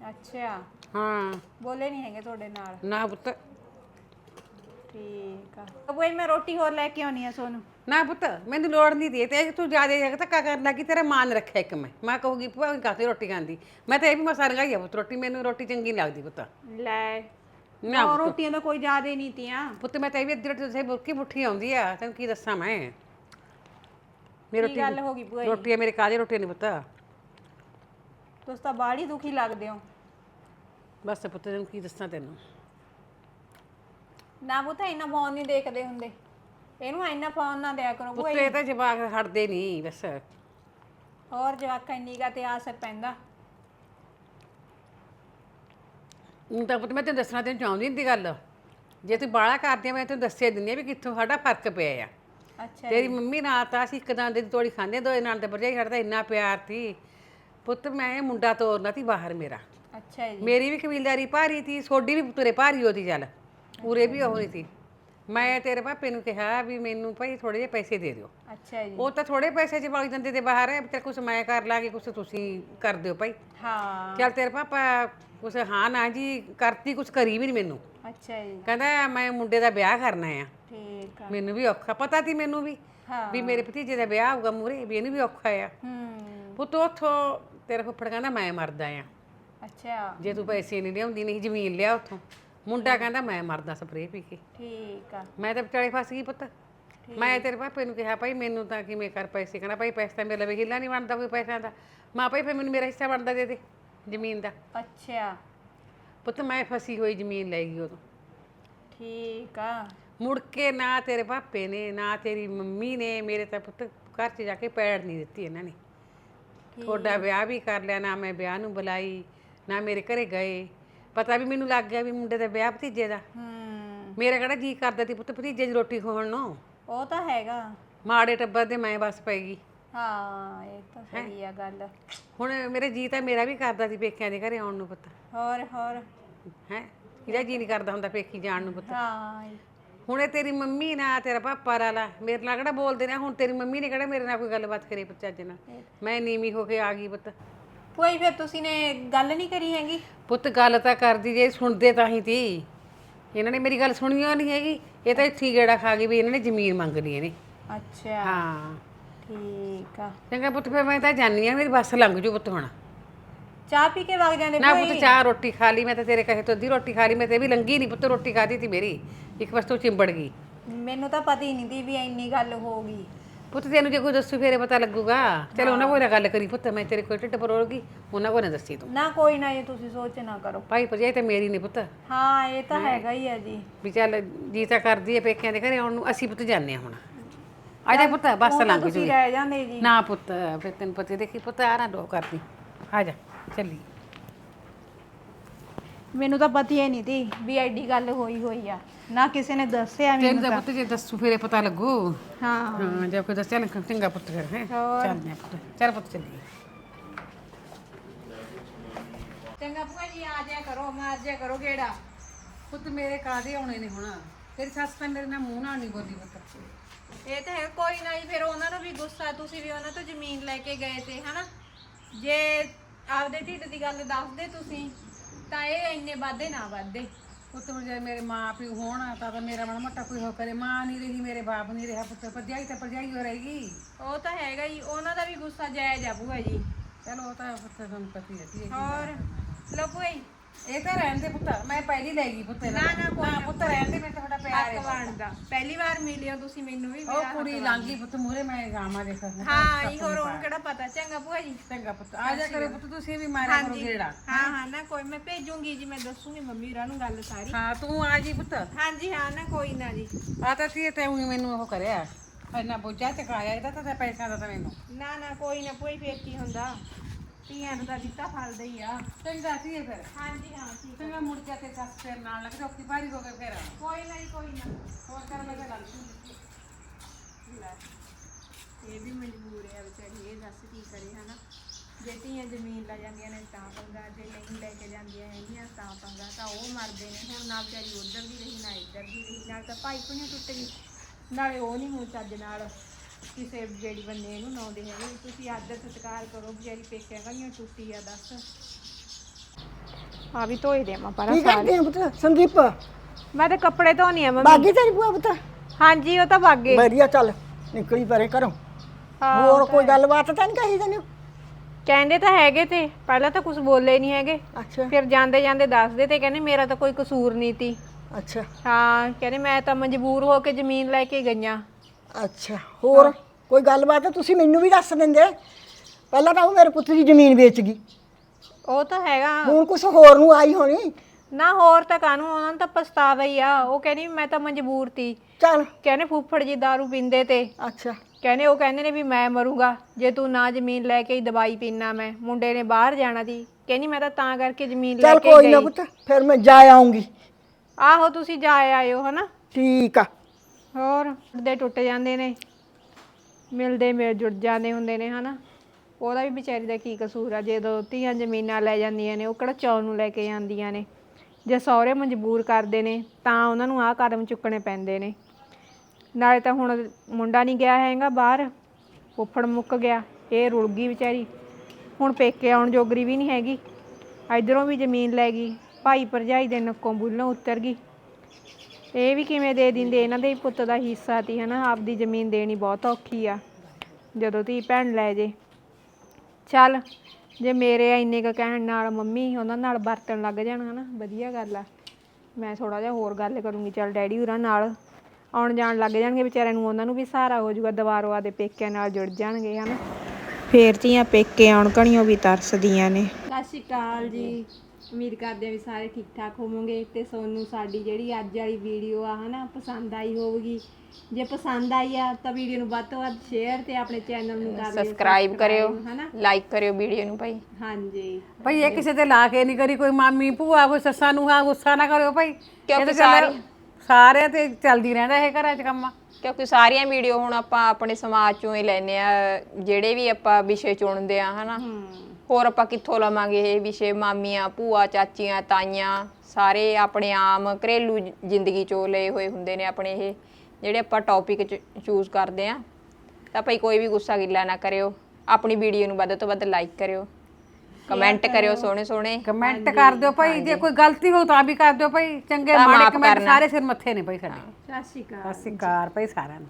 ਅੱਛਾ। ਹਾਂ। ਬੋਲੇ ਨਹੀਂ ਹੈਗੇ ਤੁਹਾਡੇ ਨਾਲ। ਨਾ ਪੁੱਤ। ਠੀਕ ਆ। ਕੋਈ ਮੈਂ ਰੋਟੀ ਹੋਰ ਲੈ ਕੇ ਆਉਣੀ ਆ ਸੋਨੂੰ। ਨਾ ਪੁੱਤ ਮੈਨੂੰ ਲੋੜ ਨਹੀਂ ਦੀ। ਤੇ ਤੂੰ ਜ਼ਿਆਦਾ ਜਗ ਧੱਕਾ ਕਰਨ ਲੱਗੀ ਤੇਰਾ ਮਾਨ ਰੱਖਿਆ ਇੱਕ ਮੈਂ। ਮੈਂ ਕਹੂਗੀ ਭੂਆ ਕਾਤੇ ਰੋਟੀ ਖਾਂਦੀ? ਮੈਂ ਤਾਂ ਇਹ ਵੀ ਮਸਾਂ ਰਗਾਈ ਆ ਪੁੱਤ ਰੋਟੀ ਮੈਨੂੰ ਰੋਟੀ ਚੰਗੀ ਲੱਗਦੀ ਪੁੱਤ। ਲੈ ਨਾ ਉਹ ਰੋਟੀਆਂ ਤਾਂ ਕੋਈ ਜ਼ਿਆਦੇ ਨਹੀਂ ਤੀਆਂ। ਪੁੱਤ ਮੈਂ ਤਾਂ ਇਹ ਵੀ ਅੱਧੀ ਰੋਟੀ ਤੁਸੀਂ ਬੁਰਕੀ ਮੁੱਠੀ ਆਉਂਦੀ ਆ ਤੈਨੂੰ ਕੀ ਦੱਸਾਂ ਮੈਂ? ਮੇਰੀ ਕੀ ਗੱਲ ਹੋ ਗਈ ਭੂਆ ਜੀ? ਰੋਟੀ ਆ ਮੇਰੇ ਕਾਹਦੀ ਰੋਟੀ ਨਹੀਂ ਪੁੱਤ? ਤੁਸੀਂ ਤਾਂ ਬਾਹਲੀ ਦੁਖੀ ਲੱਗਦੇ ਹੋ। ਬਸ ਪੁੱਤ ਤੈਨੂੰ ਕੀ ਦੱਸਾਂ ਤੈਨੂੰ? ਨਾ ਪੁੱਤ ਇੰਨਾ ਫੋਨ ਨਹੀਂ ਦੇਖਦੇ ਹੁੰਦੇ। ਇਹਨੂੰ ਇੰਨਾ ਫੋਨ ਨਾ ਦਿਆ ਕਰੋ। ਪੁੱਤ ਇਹ ਤਾਂ ਜਵਾਕ ਹਟਦੇ ਨਹੀਂ ਬਸ। ਹੋਰ ਜਵਾਕਾਂ ਇੰਨੀ ਗਾ ਤੇ ਆਸਰ ਪੈਂਦਾ। ਹੁਣ ਤਾਂ ਪੁੱਤ ਮੈਂ ਤੈਨੂੰ ਦੱਸਣਾ ਤੈਨੂੰ ਚਾਹੁੰਦੀ ਨਹੀਂ ਦੀ ਗੱਲ। ਜੇ ਤੂੰ ਬਾਲਾ ਕਰਦੀ ਆ ਮੈਂ ਤੈਨੂੰ ਦੱਸਿਆ ਦਿੰਦੀ ਆ ਵੀ ਕਿੱਥੋਂ ਸਾਡਾ ਫ਼ਰਕ ਪਿਆ ਆ। ਅੱਛਾ ਤੇਰੀ ਮੰਮੀ ਨਾਲ ਤਾਂ ਅਸੀਂ ਇੱਕ ਦੰਦ ਦੀ ਤੋੜੀ ਖਾਂਦੇ ਦੋਏ ਨਾਲ ਤੇ ਭਰਜਾਈ ਸਾਡਾ ਤਾਂ ਇੰਨਾ ਪਿਆਰ ਸੀ। ਪੁੱਤ ਮੈਂ ਮੁੰਡਾ ਤੋਰਨਾ ਸੀ ਬਾਹਰ ਮੇਰਾ। ਅੱਛਾ ਜੀ। ਮੇਰੀ ਵੀ ਕਬੀਲਦਾਰੀ ਭਾਰੀ ਸੀ ਸੋਡੀ ਵੀ ਤੁਰੇ ਭਾਰੀ ਉਹਦੀ ਚੱਲ। ਉਰੇ ਵੀ ਨਹੀਂ ਸੀ। ਮੈਂ ਤੇਰੇ ਪਾਪੇ ਨੂੰ ਕਿਹਾ ਵੀ ਮੈਨੂੰ ਭਾਈ ਥੋੜੇ ਜਿਹੇ ਪੈਸੇ ਦੇ ਦਿਓ। ਅੱਛਾ ਜੀ। ਉਹ ਤਾਂ ਥੋੜੇ ਪੈਸੇ ਚ ਵਗ ਜਾਂਦੇ ਤੇ ਬਾਹਰ ਹੈ ਤੇ ਕੁਛ ਮੈਂ ਕਰ ਲਾਂਗੀ ਕੁਛ ਤੁਸੀਂ ਕਰ ਦਿਓ ਭਾਈ। ਹਾਂ। ਚੱਲ ਤੇਰੇ ਪਾਪਾ ਕੁਛ ਹਾਂ ਨਾ ਜੀ ਕਰਤੀ ਕੁਛ ਕਰੀ ਵੀ ਨਹੀਂ ਮੈਨੂੰ। ਅੱਛਾ ਜੀ। ਕਹਿੰਦਾ ਮੈਂ ਮੁੰਡੇ ਦਾ ਵਿਆਹ ਕਰਨਾ ਆ। ਠੀਕ ਆ। ਮੈਨੂੰ ਵੀ ਔਖਾ ਪਤਾ ਸੀ ਮੈਨੂੰ ਵੀ ਹਾਂ। ਵੀ ਮੇਰੇ ਭਤੀਜੇ ਦਾ ਵਿਆਹ ਹੋਊਗਾ ਮੂਰੇ ਵੀ ਇਹਨੂੰ ਵੀ ਔਖਾ ਆ। ਹੂੰ। ਪੁੱਤ ਉੱਥੋਂ ਤੇਰਾ ਫੁੱਫੜ ਕਹਿੰਦਾ ਮੈਂ ਮਰਦਾ ਆ। ਅੱਛਾ। ਜੇ ਤੂੰ ਪੈਸੇ ਨਹੀਂ ਲਿਆਉਂਦੀ ਨਹੀਂ ਜ਼ਮੀਨ ਲਿਆ ਉੱਥੋਂ। ਮੁੰਡਾ ਕਹਿੰਦਾ ਮੈਂ ਮਰਦਾ ਸਪਰੇਅ ਪੀ ਕੇ। ਠੀਕ ਆ। ਮੈਂ ਤਾਂ ਵਿਚਾਲੇ ਫਸ ਗਈ ਪੁੱਤ। ਮੈਂ ਤੇਰੇ ਪਾਪੇ ਨੂੰ ਕਿਹਾ ਭਾਈ ਮੈਨੂੰ ਤਾਂ ਕਿਵੇਂ ਕਰ ਪੈਸੇ? ਕਹਿੰਦਾ ਭਾਈ ਪੈਸੇ ਤਾਂ ਮੇਰੇ ਲਈ ਹਿੱਲਾ ਨਹੀਂ ਬਣਦਾ ਕੋਈ ਪੈਸਿਆਂ ਦਾ। ਮਾਂ ਭਾਈ ਫੇ ਮੈਨੂੰ ਮੇਰਾ ਹਿੱਸਾ ਬਣਦਾ ਦੇ ਦੇ ਜ਼ਮੀਨ ਦਾ। ਅੱਛਾ। ਪੁੱਤ ਮੈਂ ਫਸੀ ਹੋਈ ਜ਼ਮੀਨ ਲੈ ਗਈ ਉਦੋਂ। ਠੀਕ ਆ। ਮੁੜ ਕੇ ਨਾ ਤੇਰੇ ਪਾਪੇ ਨੇ ਨਾ ਤੇਰੀ ਮੰਮੀ ਨੇ ਮੇਰੇ ਤਾਂ ਪੁੱਤ ਘਰ 'ਚ ਜਾ ਕੇ ਪੈੜ ਨਹੀਂ ਦਿੱਤੀ ਇਹਨਾਂ ਨੇ। ਤੁਹਾਡਾ ਵਿਆਹ ਵੀ ਕਰ ਲਿਆ ਨਾ ਮੈਂ ਵਿਆਹ ਨੂੰ ਬੁਲਾਈ ਨਾ ਮੇਰੇ ਘਰੇ ਗਏ। ਪਤਾ ਵੀ ਮੈਨੂੰ ਲੱਗ ਗਿਆ ਵੀ ਮੁੰਡੇ ਦਾ ਵਿਆਹ ਭਤੀਜੇ ਦਾ। ਹੂੰ। ਮੇਰਾ ਕਿਹੜਾ ਜੀ ਕਰਦਾ ਸੀ ਪੁੱਤ ਭਤੀਜੇ ਦੀ ਰੋਟੀ ਖਾਣ ਨੂੰ? ਉਹ ਤਾਂ ਹੈਗਾ। ਮਾੜੇ ਟੱਬਰ ਦੇ ਮੈਂ ਬਸ ਪੈ ਗਈ। ਹਾਂ ਇਹ ਤਾਂ ਸਹੀ ਆ ਗੱਲ। ਹੁਣ ਮੇਰੇ ਜੀ ਤਾਂ ਮੇਰਾ ਵੀ ਕਰਦਾ ਸੀ ਪੇਕਿਆਂ ਦੇ ਘਰੇ ਆਉਣ ਨੂੰ ਪੁੱਤ। ਹੋਰ ਹੋਰ। ਹੈ? ਇਹਦਾ ਜੀ ਨਹੀਂ ਕਰਦਾ ਹੁੰਦਾ ਪੇਕੀ ਜਾਣ ਨੂੰ ਪੁੱਤ। ਹਾਂ ਹੁਣ ਇਹ ਤੇਰੀ ਮੰਮੀ ਨਾ ਤੇਰਾ ਪਾਪਾ ਰਾਲਾ ਮੇਰੇ ਨਾਲ ਕਿਹੜਾ ਬੋਲਦੇ ਨੇ? ਹੁਣ ਤੇਰੀ ਮੰਮੀ ਨੇ ਕਿਹੜਾ ਮੇਰੇ ਨਾਲ ਕੋਈ ਗੱਲਬਾਤ ਕਰੀ ਅੱਜ ਨਾਲ ਮੈਂ ਨੀਵੀਂ ਹੋ ਕੇ ਆ ਗਈ ਪੁੱਤ। ਕੋਈ ਫਿਰ ਤੁਸੀਂ ਨੇ ਗੱਲ ਨਹੀਂ ਕਰੀ ਹੈਗੀ? ਪੁੱਤ ਗੱਲ ਤਾਂ ਕਰਦੀ ਜੇ ਸੁਣਦੇ ਤਾਂ ਹੀ ਤੀ। ਇਹਨਾਂ ਨੇ ਮੇਰੀ ਗੱਲ ਸੁਣੀ ਓ ਨਹੀਂ ਹੈਗੀ। ਇਹ ਤਾਂ ਇੱਥੇ ਹੀ ਗੇੜਾ ਖਾ ਗਈ ਵੀ ਇਹਨਾਂ ਨੇ ਜ਼ਮੀਨ ਮੰਗ ਲਈ ਇਹਨੇ। ਅੱਛਾ। ਹਾਂ। ਠੀਕ ਆ। ਚੰਗਾ ਪੁੱਤ ਫਿਰ ਮੈਂ ਤਾਂ ਜਾਣੀ ਆ ਮੇਰੀ ਬੱਸ ਲੰਘ ਜੂ ਪੁੱਤ ਹੁਣ। ਚਾਹ ਪੀ ਕੇ ਵਗ ਜਾਂਦੇ ਨਾ ਪੁੱਤ ਚਾਹ ਰੋਟੀ ਖਾ ਲਈ ਮੈਂ ਤਾਂ ਤੇਰੇ ਕਹੇ ਤੋਂ ਅੱਧੀ ਰੋਟੀ ਖਾ ਲਈ ਮੈਂ ਤੇ ਵੀ ਲੰਗੀ ਨਹੀਂ ਪੁੱਤ ਰੋਟੀ ਖਾਦੀ ਤੀ ਮੇਰੀ। ਇੱਕ ਵਸਤੂ ਚਿੰਬੜ ਗਈ। ਮੈਨੂੰ ਤਾਂ ਪਤਾ ਹੀ ਨਹੀਂ ਦੀ ਵੀ ਇੰਨੀ ਗੱਲ ਹੋ ਗਈ। ਪੁੱਤ ਤੈਨੂੰ ਜੇ ਕੋਈ ਦੱਸੂ ਫੇਰੇ ਪਤਾ ਲੱਗੂਗਾ। ਚਲੋ ਉਹਨਾਂ ਕੋਲ ਨਾ ਗੱਲ ਕਰੀ ਪੁੱਤ ਮੈਂ ਤੇਰੇ ਕੋਲ ਢਿੱਡ ਪਰੋੜਗੀ ਉਹਨਾਂ ਕੋਲ ਨਾ ਦੱਸੀ ਤੂੰ। ਨਾ ਕੋਈ ਨਾ ਇਹ ਤੁਸੀਂ ਸੋਚ ਨਾ ਕਰੋ। ਭਾਈ ਭਰਜਾਈ ਤਾਂ ਮੇਰੀ ਨਹੀਂ ਪੁੱਤ। ਹਾਂ ਇਹ ਤਾਂ ਹੈਗਾ ਹੀ ਆ ਜੀ। ਵੀ ਚੱਲ ਜੀ ਤਾਂ ਕਰਦੀ ਹੈ ਪੇਕਿਆਂ ਦੇ ਘਰੇ ਆਉਣ ਨੂੰ ਅਸੀਂ ਪੁੱਤ ਜਾਂਦੇ ਹਾਂ ਹੁਣ। ਆ ਜਾ ਪੁੱਤ ਬੱਸ ਲੰਘ ਜੂ ਤੁਸੀਂ ਰਹਿ ਜਾਂਦੇ ਜੀ। ਨਾ ਪੁੱਤ ਫਿਰ ਤੈਨੂੰ ਪਤਾ ਦੇਖੀ ਪੁੱਤ ਆ ਨਾ ਡੋ ਕਰਦੀ। ਆ ਜਾ। ਚੱਲੀ। ਮੈਨੂੰ ਤਾਂ ਪਤਾ ਹੀ ਨਹੀਂ ਦੀ ਵੀ ਐਡੀ ਗੱਲ ਹੋਈ ਹੋਈ ਆ। ਨਾ ਕਿਸੇ ਨੇ ਦੱਸਿਆ ਤੈਨੂੰ ਮੈਨੂੰ ਤਾਂ। ਪੁੱਤ ਜੇ ਦੱਸੂ ਫੇਰੇ ਪਤਾ ਲੱਗੂ। ਹਾਂ। ਹਾਂ ਜੇ ਕੋਈ ਦੱਸਿਆ ਨਾ ਚੰਗਾ ਪੁੱਤ ਫਿਰ ਹੈ। ਹੋਰ। ਚੱਲਦੇ ਆ ਪੁੱਤ ਚੱਲ ਪੁੱਤ ਚੱਲੀਏ ਚੰਗਾ ਭੂਆ ਜੀ ਆ ਜਾਇਆ ਕਰੋ ਮਾਰ ਜਾਇਆ ਕਰੋ ਗੇੜਾ। ਪੁੱਤ ਮੇਰੇ ਕਾਦੇ ਆਉਣੇ ਨੇ ਹੁਣ? ਤੇਰੀ ਸੱਸ ਤਾਂ ਮੇਰੇ ਨਾਲ ਮੂੰਹ ਨਾਲ ਨਹੀਂ ਬੋਲੀ ਪੁੱਤ। ਇਹ ਤਾਂ ਹੈ ਕੋਈ ਨਾ ਹੀ ਫਿਰ ਉਹਨਾਂ ਨੂੰ ਵੀ ਗੁੱਸਾ ਤੁਸੀਂ ਵੀ ਉਹਨਾਂ ਤੋਂ ਜ਼ਮੀਨ ਲੈ ਕੇ ਗਏ ਤੇ ਹਨਾ? ਜੇ ਆਪਦੇ ਢਿੱਡ ਦੀ ਗੱਲ ਦੱਸਦੇ ਤੁਸੀਂ ਤਾਂ ਇਹ ਇੰਨੇ ਵਾਧੇ ਨਾ ਵਾਧੇ। ਪੁੱਤ ਹੁਣ ਜੇ ਮੇਰੇ ਮਾਂ ਪਿਓ ਹੋਣ ਤਾਂ ਤਾਂ ਮੇਰਾ ਮਾੜਾ ਮੋਟਾ ਕੋਈ ਹੋ ਕਰੇ। ਮਾਂ ਨਹੀਂ ਰਹੀ ਮੇਰੇ ਬਾਪ ਨਹੀਂ ਰਿਹਾ ਪੁੱਤ। ਭਰਜਾਈ ਤਾਂ ਭਰਜਾਈ ਹੋ ਰਹੇਗੀ। ਉਹ ਤਾਂ ਹੈਗਾ ਹੀ ਉਹਨਾਂ ਦਾ ਵੀ ਗੁੱਸਾ ਜਾਇਜ਼ ਆ ਭੂਆ ਜੀ। ਚਲੋ ਉਹ ਤਾਂ ਪੁੱਤ ਤੁਹਾਨੂੰ ਪਤੀ ਰਹੀ ਹੈ ਹੋਰ ਲੋ ਭੂਆ ਜੀ। ਇਹ ਤਾਂ ਰਹਿਣ ਦੇ ਪੁੱਤ ਮੈਂ ਪਹਿਲੀ ਲੈ ਗਈ ਪੁੱਤ ਨਾ ਨਾ ਕੋਈ ਨਾ ਪੁੱਤ ਰਹਿਣ ਦੇ ਮੈਂ ਤੁਹਾਡਾ ਪਿਆਰ ਹੱਕ ਬਣਦਾ ਪਹਿਲੀ ਵਾਰ ਮਿਲਿਓ ਤੁਸੀਂ ਮੈਨੂੰ ਵੀ ਉਹ ਮੇਰਾ ਕੁੜੀ ਲਾਂਗੀ ਪੁੱਤ ਮੂਰੇ ਮੈਂ ਗਾਵਾਂ ਦੇ ਕਰਨਾ ਹਾਂ ਹੀ ਹੋਰ ਉਹਨੂੰ ਕਿਹੜਾ ਪਤਾ? ਚੰਗਾ ਭੂਆ ਜੀ। ਚੰਗਾ ਪੁੱਤ ਆ ਜਾ ਕਰੋ ਪੁੱਤ ਤੁਸੀਂ ਵੀ ਮਾਰਿਆ ਕਰੋ ਗੇੜਾ ਹਾਂ ਹਾਂ? ਨਾ ਕੋਈ ਮੈਂ ਭੇਜੂੰਗੀ ਜੀ ਮੈਂ ਦੱਸੂਗੀ ਮੰਮੀ ਹੋਰਾਂ ਨੂੰ ਗੱਲ ਸਾਰੀ। ਹਾਂ ਤੂੰ ਆ ਜੀ ਪੁੱਤ। ਹਾਂਜੀ ਹਾਂ ਨਾ ਕੋਈ ਨਾ ਜੀ। ਆ ਤਾਂ ਸੀ ਤੇ ਉਹਨੇ ਮੈਨੂੰ ਉਹ ਕਰਿਆ। ਇੰਨਾ ਬੋਝਾ ਚਕਾਇਆ ਇਹਦਾ ਤਾਂ ਪੈਸਾ ਦਾ ਤਾਂ ਮੈਨੂੰ। ਨਾ ਨਾ ਕੋਈ ਨਾ ਕੋਈ ਫੇਰ ਕੀ ਹੁੰਦਾ? ਧੀਆਂ ਨੂੰ ਤਾਂ ਦਿੱਤਾ ਫਲਦਾ ਹੀ ਆ। ਚੰਗਾ ਸੀ ਇਹ ਫਿਰ। ਹਾਂਜੀ ਹਾਂ ਠੀਕ ਚੰਗਾ ਮੁੜ ਕੇ ਤੇ ਸੱਸ ਫਿਰ ਨਾਲ ਲੱਗ ਔਖੀ ਭਾਰੀ ਹੋ ਗਏ ਫਿਰ। ਕੋਈ ਨਾ ਜੀ, ਕੋਈ ਨਾ। ਹੋਰ ਕਰ ਮੈਂ ਤਾਂ ਗੱਲ ਲੈ, ਇਹ ਵੀ ਮਜਬੂਰ ਹੈ ਵਿਚਾਰੀ ਇਹ ਦੱਸ ਕੀ ਕਰੇ ਹਨਾ? ਜੇ ਧੀਆਂ ਜ਼ਮੀਨ ਲੈ ਜਾਂਦੀਆਂ ਨੇ ਤਾਂ ਪੰਗਾ ਜੇ ਨਹੀਂ ਲੈ ਕੇ ਜਾਂਦੀਆਂ ਹੈਗੀਆਂ ਤਾਂ ਪੰਗਾ ਤਾਂ ਉਹ ਮਰਦੇ ਨੇ। ਹੁਣ ਨਾ ਵਿਚਾਰੀ ਉਧਰ ਦੀ ਰਹੀ ਨਾ ਇੱਧਰ ਦੀ ਰਹੀ ਨਾਲ ਤਾਂ ਭਾਈ ਪੁਣੀ ਟੁੱਟ ਗਈ। ਨਾਲੇ ਉਹ ਨਹੀਂ ਮੂੰਹ ਚੱਜ ਨਾਲ ਕਿਸੇ ਜਿਹੜੀ ਬੰਦੇ ਨੂੰ ਨਾਉਂਦੇ ਹੈਗੇ ਤੁਸੀਂ ਆਦਰ ਸਤਿਕਾਰ ਕਰੋ ਵਿਚਾਰੀ ਪੇਕਿਆਂ ਗਲੀਆਂ ਟੁੱਟੀ ਆ ਦੱਸ। ਆ ਵੀ ਧੋਈ ਦੇ ਮੈਂ ਕੀ ਕਰਦੇ ਆ ਪੁੱਤ? ਸੰਦੀਪ? ਮੈਂ ਤਾਂ ਕੱਪੜੇ ਧੋਣੀ ਆ ਮੰਮੀ। ਬਾਗੀ ਤੇਰੀ ਭੂਆ ਪੁੱਤ? ਹਾਂਜੀ ਉਹ ਤਾਂ ਵਾਗੇ ਵਧੀਆ ਚੱਲ। ਨਿਕਲੀ ਪਰੇ ਘਰੋਂ। ਹੋਰ ਕੋਈ ਗੱਲਬਾਤ ਤਾਂ ਨਹੀਂ ਕਹੀ ਤੈਨੂੰ? ਕਹਿੰਦੇ ਤਾਂ ਹੈਗੇ ਤੇ ਪਹਿਲਾਂ ਤਾਂ ਕੁਝ ਬੋਲੇ ਨਹੀਂ ਹੈਗੇ। ਅੱਛਾ। ਫਿਰ ਜਾਂਦੇ ਜਾਂਦੇ ਦੱਸਦੇ ਤੇ ਕਹਿੰਦੇ ਮੇਰਾ ਤਾਂ ਕੋਈ ਕਸੂਰ ਨਹੀਂ ਤੀ। ਅੱਛਾ। ਹਾਂ ਕਹਿੰਦੇ ਮੈਂ ਤਾਂ ਮਜਬੂਰ ਹੋ ਕੇ ਜ਼ਮੀਨ ਲੈ ਕੇ ਗਈਆਂ। ਅੱਛਾ ਹੋਰ? ਕੋਈ ਗੱਲਬਾਤ ਤਾਂ ਤੁਸੀਂ ਮੈਨੂੰ ਵੀ ਦੱਸ ਦਿੰਦੇ। ਪਹਿਲਾਂ ਤਾਂ ਉਹ ਮੇਰੇ ਪੁੱਤ ਦੀ ਜ਼ਮੀਨ ਵੇਚ ਗਈ। ਉਹ ਤਾਂ ਹੈਗਾ। ਹੁਣ ਕੁਝ ਹੋਰ ਨੂੰ ਆਈ ਹੋਣੀ। ਨਾ ਹੋਰ ਤਾਂ ਕਾਨੂੰ ਉਹਨਾਂ ਨੂੰ ਤਾਂ ਪਛਤਾਵਾ ਹੀ ਆ। ਉਹ ਕਹਿੰਦੀ ਮੈਂ ਤਾਂ ਮਜਬੂਰ ਤੀ। ਚੱਲ। ਕਹਿੰਦੇ ਫੁੱਫੜ ਜੀ दारू ਪੀਂਦੇ ਤੇ। ਅੱਛਾ। ਕਹਿੰਦੇ ਉਹ ਕਹਿੰਦੇ ਨੇ ਵੀ ਮੈਂ ਮਰੂੰਗਾ। ਜੇ ਤੂੰ ਨਾ ਜ਼ਮੀਨ ਲੈ ਕੇ ਹੀ ਦਵਾਈ ਪੀਣਾ ਮੈਂ। ਮੁੰਡੇ ਨੇ ਬਾਹਰ ਜਾਣਾ ਸੀ। ਕਹਿੰਦੀ ਮੈਂ ਤਾਂ ਤਾਂ ਕਰਕੇ ਜ਼ਮੀਨ ਲੈ ਚੱਲ ਕੇ ਕੋਈ ਨਾ ਗਈ। ਪੁੱਤ ਫਿਰ ਮੈਂ ਜਾ ਆਉਂਗੀ। ਆਹੋ ਤੁਸੀਂ ਜਾ ਆਇਓ ਹਨਾ? ਠੀਕ ਆ। ਹੋਰ, ਦੇ ਟੁੱਟ ਜਾਂਦੇ ਨੇ। ਮਿਲਦੇ ਮਿਲ ਜੁੜ ਜਾਂਦੇ ਹੁੰਦੇ ਨੇ, ਹਨਾ। ਉਹਦਾ ਵੀ ਵਿਚਾਰੀ ਦਾ ਕੀ ਕਸੂਰ ਆ, ਜਦੋਂ ਧੀਆਂ ਜ਼ਮੀਨਾਂ ਲੈ ਜਾਂਦੀਆਂ ਨੇ, ਉਹ ਕਿਹੜਾ ਚੌਲ ਨੂੰ ਲੈ ਕੇ ਜਾਂਦੀਆਂ ਨੇ। ਜੇ ਸਹੁਰੇ ਮਜਬੂਰ ਕਰਦੇ ਨੇ, ਤਾਂ ਉਹਨਾਂ ਨੂੰ ਆਹ ਕਦਮ ਚੁੱਕਣੇ ਪੈਂਦੇ ਨੇ। ਨਾਲੇ ਤਾਂ ਹੁਣ ਮੁੰਡਾ ਨਹੀਂ ਗਿਆ ਹੈਗਾ ਬਾਹਰ, ਫੁੱਫੜ ਮੁੱਕ ਗਿਆ, ਇਹ ਰੁਲ ਗਈ ਵਿਚਾਰੀ। ਹੁਣ ਪੇਕੇ ਆਉਣ ਜੋਗਰੀ ਵੀ ਨਹੀਂ ਹੈਗੀ। ਇਧਰੋਂ ਵੀ ਜ਼ਮੀਨ ਲੈ ਗਈ, ਭਾਈ ਭਰਜਾਈ ਦੇ ਨੱਕੋਂ ਬੁੱਲੋਂ ਉਤਰ ਗਈ। ਇਹ ਵੀ ਕਿਵੇਂ ਦੇ ਦਿੰਦੇ? ਇਹਨਾਂ ਦੇ ਪੁੱਤ ਦਾ ਹਿੱਸਾ ਤੀ, ਹਨਾ? ਆਪਦੀ ਜ਼ਮੀਨ ਦੇਣੀ ਬਹੁਤ ਔਖੀ ਆ, ਜਦੋਂ ਤੀ ਭੈਣ ਲੈ ਜੇ। ਚੱਲ, ਜੇ ਮੇਰੇ ਇੰਨੇ ਕੁ ਕਹਿਣ ਨਾਲ ਮੰਮੀ ਉਹਨਾਂ ਨਾਲ ਵਰਤਣ ਲੱਗ ਜਾਣ, ਹਨਾ? ਵਧੀਆ ਗੱਲ ਆ। ਮੈਂ ਥੋੜਾ ਜਿਹਾ ਹੋਰ ਗੱਲ ਕਰੂੰਗੀ। ਚੱਲ, ਡੈਡੀ ਹੋਰਾਂ ਨਾਲ ਆਉਣ ਜਾਣ ਲੱਗ ਜਾਣਗੇ, ਵਿਚਾਰਿਆਂ ਨੂੰ ਉਹਨਾਂ ਨੂੰ ਵੀ ਸਹਾਰਾ ਹੋ ਜਾਊਗਾ ਦੁਬਾਰਾ ਆਦੇ ਪੇਕਿਆਂ ਨਾਲ ਜੁੜ ਜਾਣਗੇ, ਹਨਾ? ਫੇਰ ਤੀਆਂ ਪੇਕੇ ਆਉਣ ਕਣੀਆਂ ਵੀ ਤਰਸਦੀਆਂ ਨੇ। ਸਤਿ ਸ਼੍ਰੀ ਅਕਾਲ ਜੀ। ਉਮੀਦ ਕਰਦੇ ਆ ਵੀ ਸਾਰੇ ਠੀਕ ਠਾਕ ਹੋਵੋਗੇ ਤੇ ਸੋਨੂੰ ਸਾਡੀ ਜਿਹੜੀ ਅੱਜ ਵਾਲੀ ਵੀਡੀਓ ਆ ਹਨਾ ਪਸੰਦ ਆਈ ਹੋਊਗੀ ਜੇ ਪਸੰਦ ਆਈ ਆ ਤਾਂ ਵੀਡੀਓ ਨੂੰ ਵੱਧ ਤੋਂ ਵੱਧ ਸ਼ੇਅਰ ਤੇ ਆਪਣੇ ਚੈਨਲ ਨੂੰ ਕਰ ਸਬਸਕ੍ਰਾਈਬ ਕਰਿਓ ਹਨਾ। ਲਾਈਕ ਕਰਿਓ ਵੀਡੀਓ ਨੂੰ ਭਾਈ। ਹਾਂਜੀ। ਭਾਈ ਇਹ ਕਿਸੇ ਤੇ ਲਾ ਕੇ ਨਹੀਂ ਕਰੀ ਕੋਈ ਮਾਮੀ ਭੂਆ ਕੋਈ ਸੱਸਾਂ ਨੂੰ ਆ ਗੁੱਸਾ ਨਾ ਕਰਿਓ ਭਾਈ। ਕਿਉਂਕਿ ਸਾਰੀ- ਸਾਰਿਆਂ ਤੇ ਚੱਲਦੀ ਰਹਿੰਦਾ ਇਹ ਘਰਾਂ 'ਚ ਕੰਮ। ਕਿਉਂਕਿ ਸਾਰੀਆਂ ਵੀਡੀਓ ਹੁਣ ਆਪਾਂ ਆਪਣੇ ਸਮਾਜ ਚੋਂ ਹੀ ਲੈਨੇ ਆ ਜਿਹੜੇ ਵੀ ਆਪਾਂ ਵਿਸ਼ੇ ਚੁਣਦੇ ਆ ਹਨਾ। ਹੋਰ ਆਪਾਂ ਕਿੱਥੋਂ ਲਵਾਂਗੇ ਇਹ ਵਿਸ਼ੇ? ਮਾਮੀਆਂ ਭੂਆ ਚਾਚੀਆਂ ਤਾਈਆਂ ਸਾਰੇ ਆਪਣੇ ਆਮ ਘਰੇਲੂ ਜ਼ਿੰਦਗੀ ਚੋਂ ਲਏ ਹੋਏ ਹੁੰਦੇ ਨੇ ਆਪਣੇ ਇਹ ਜਿਹੜੇ ਆਪਾਂ ਟੌਪਿਕ ਚੂਜ਼ ਕਰਦੇ ਆ। ਤਾਂ ਭਾਈ ਕੋਈ ਵੀ ਗੁੱਸਾ ਗਿੱਲਾ ਨਾ ਕਰਿਓ। ਆਪਣੀ ਵੀਡੀਓ ਨੂੰ ਵੱਧ ਤੋਂ ਵੱਧ ਲਾਈਕ ਕਰਿਓ। ਕਮੈਂਟ ਕਰਿਓ ਸੋਹਣੇ ਸੋਹਣੇ। ਕਮੈਂਟ ਕਰ ਦਿਓ ਭਾਈ। ਜੇ ਕੋਈ ਗਲਤੀ ਹੋ ਤਾਂ ਵੀ ਕਰ ਦਿਓ ਭਾਈ। ਚੰਗੇ ਮਾੜੇ ਕਮੈਂਟ। ਸਾਰੇ ਸਿਰ ਮੱਥੇ ਨੇ ਭਾਈ ਸਾਡੇ। ਸਤਿ ਸ਼੍ਰੀ ਅਕਾਲ। ਸਤਿ ਸ਼੍ਰੀ ਅਕਾਲ ਭਾਈ ਸਾਰਿਆਂ ਨੂੰ।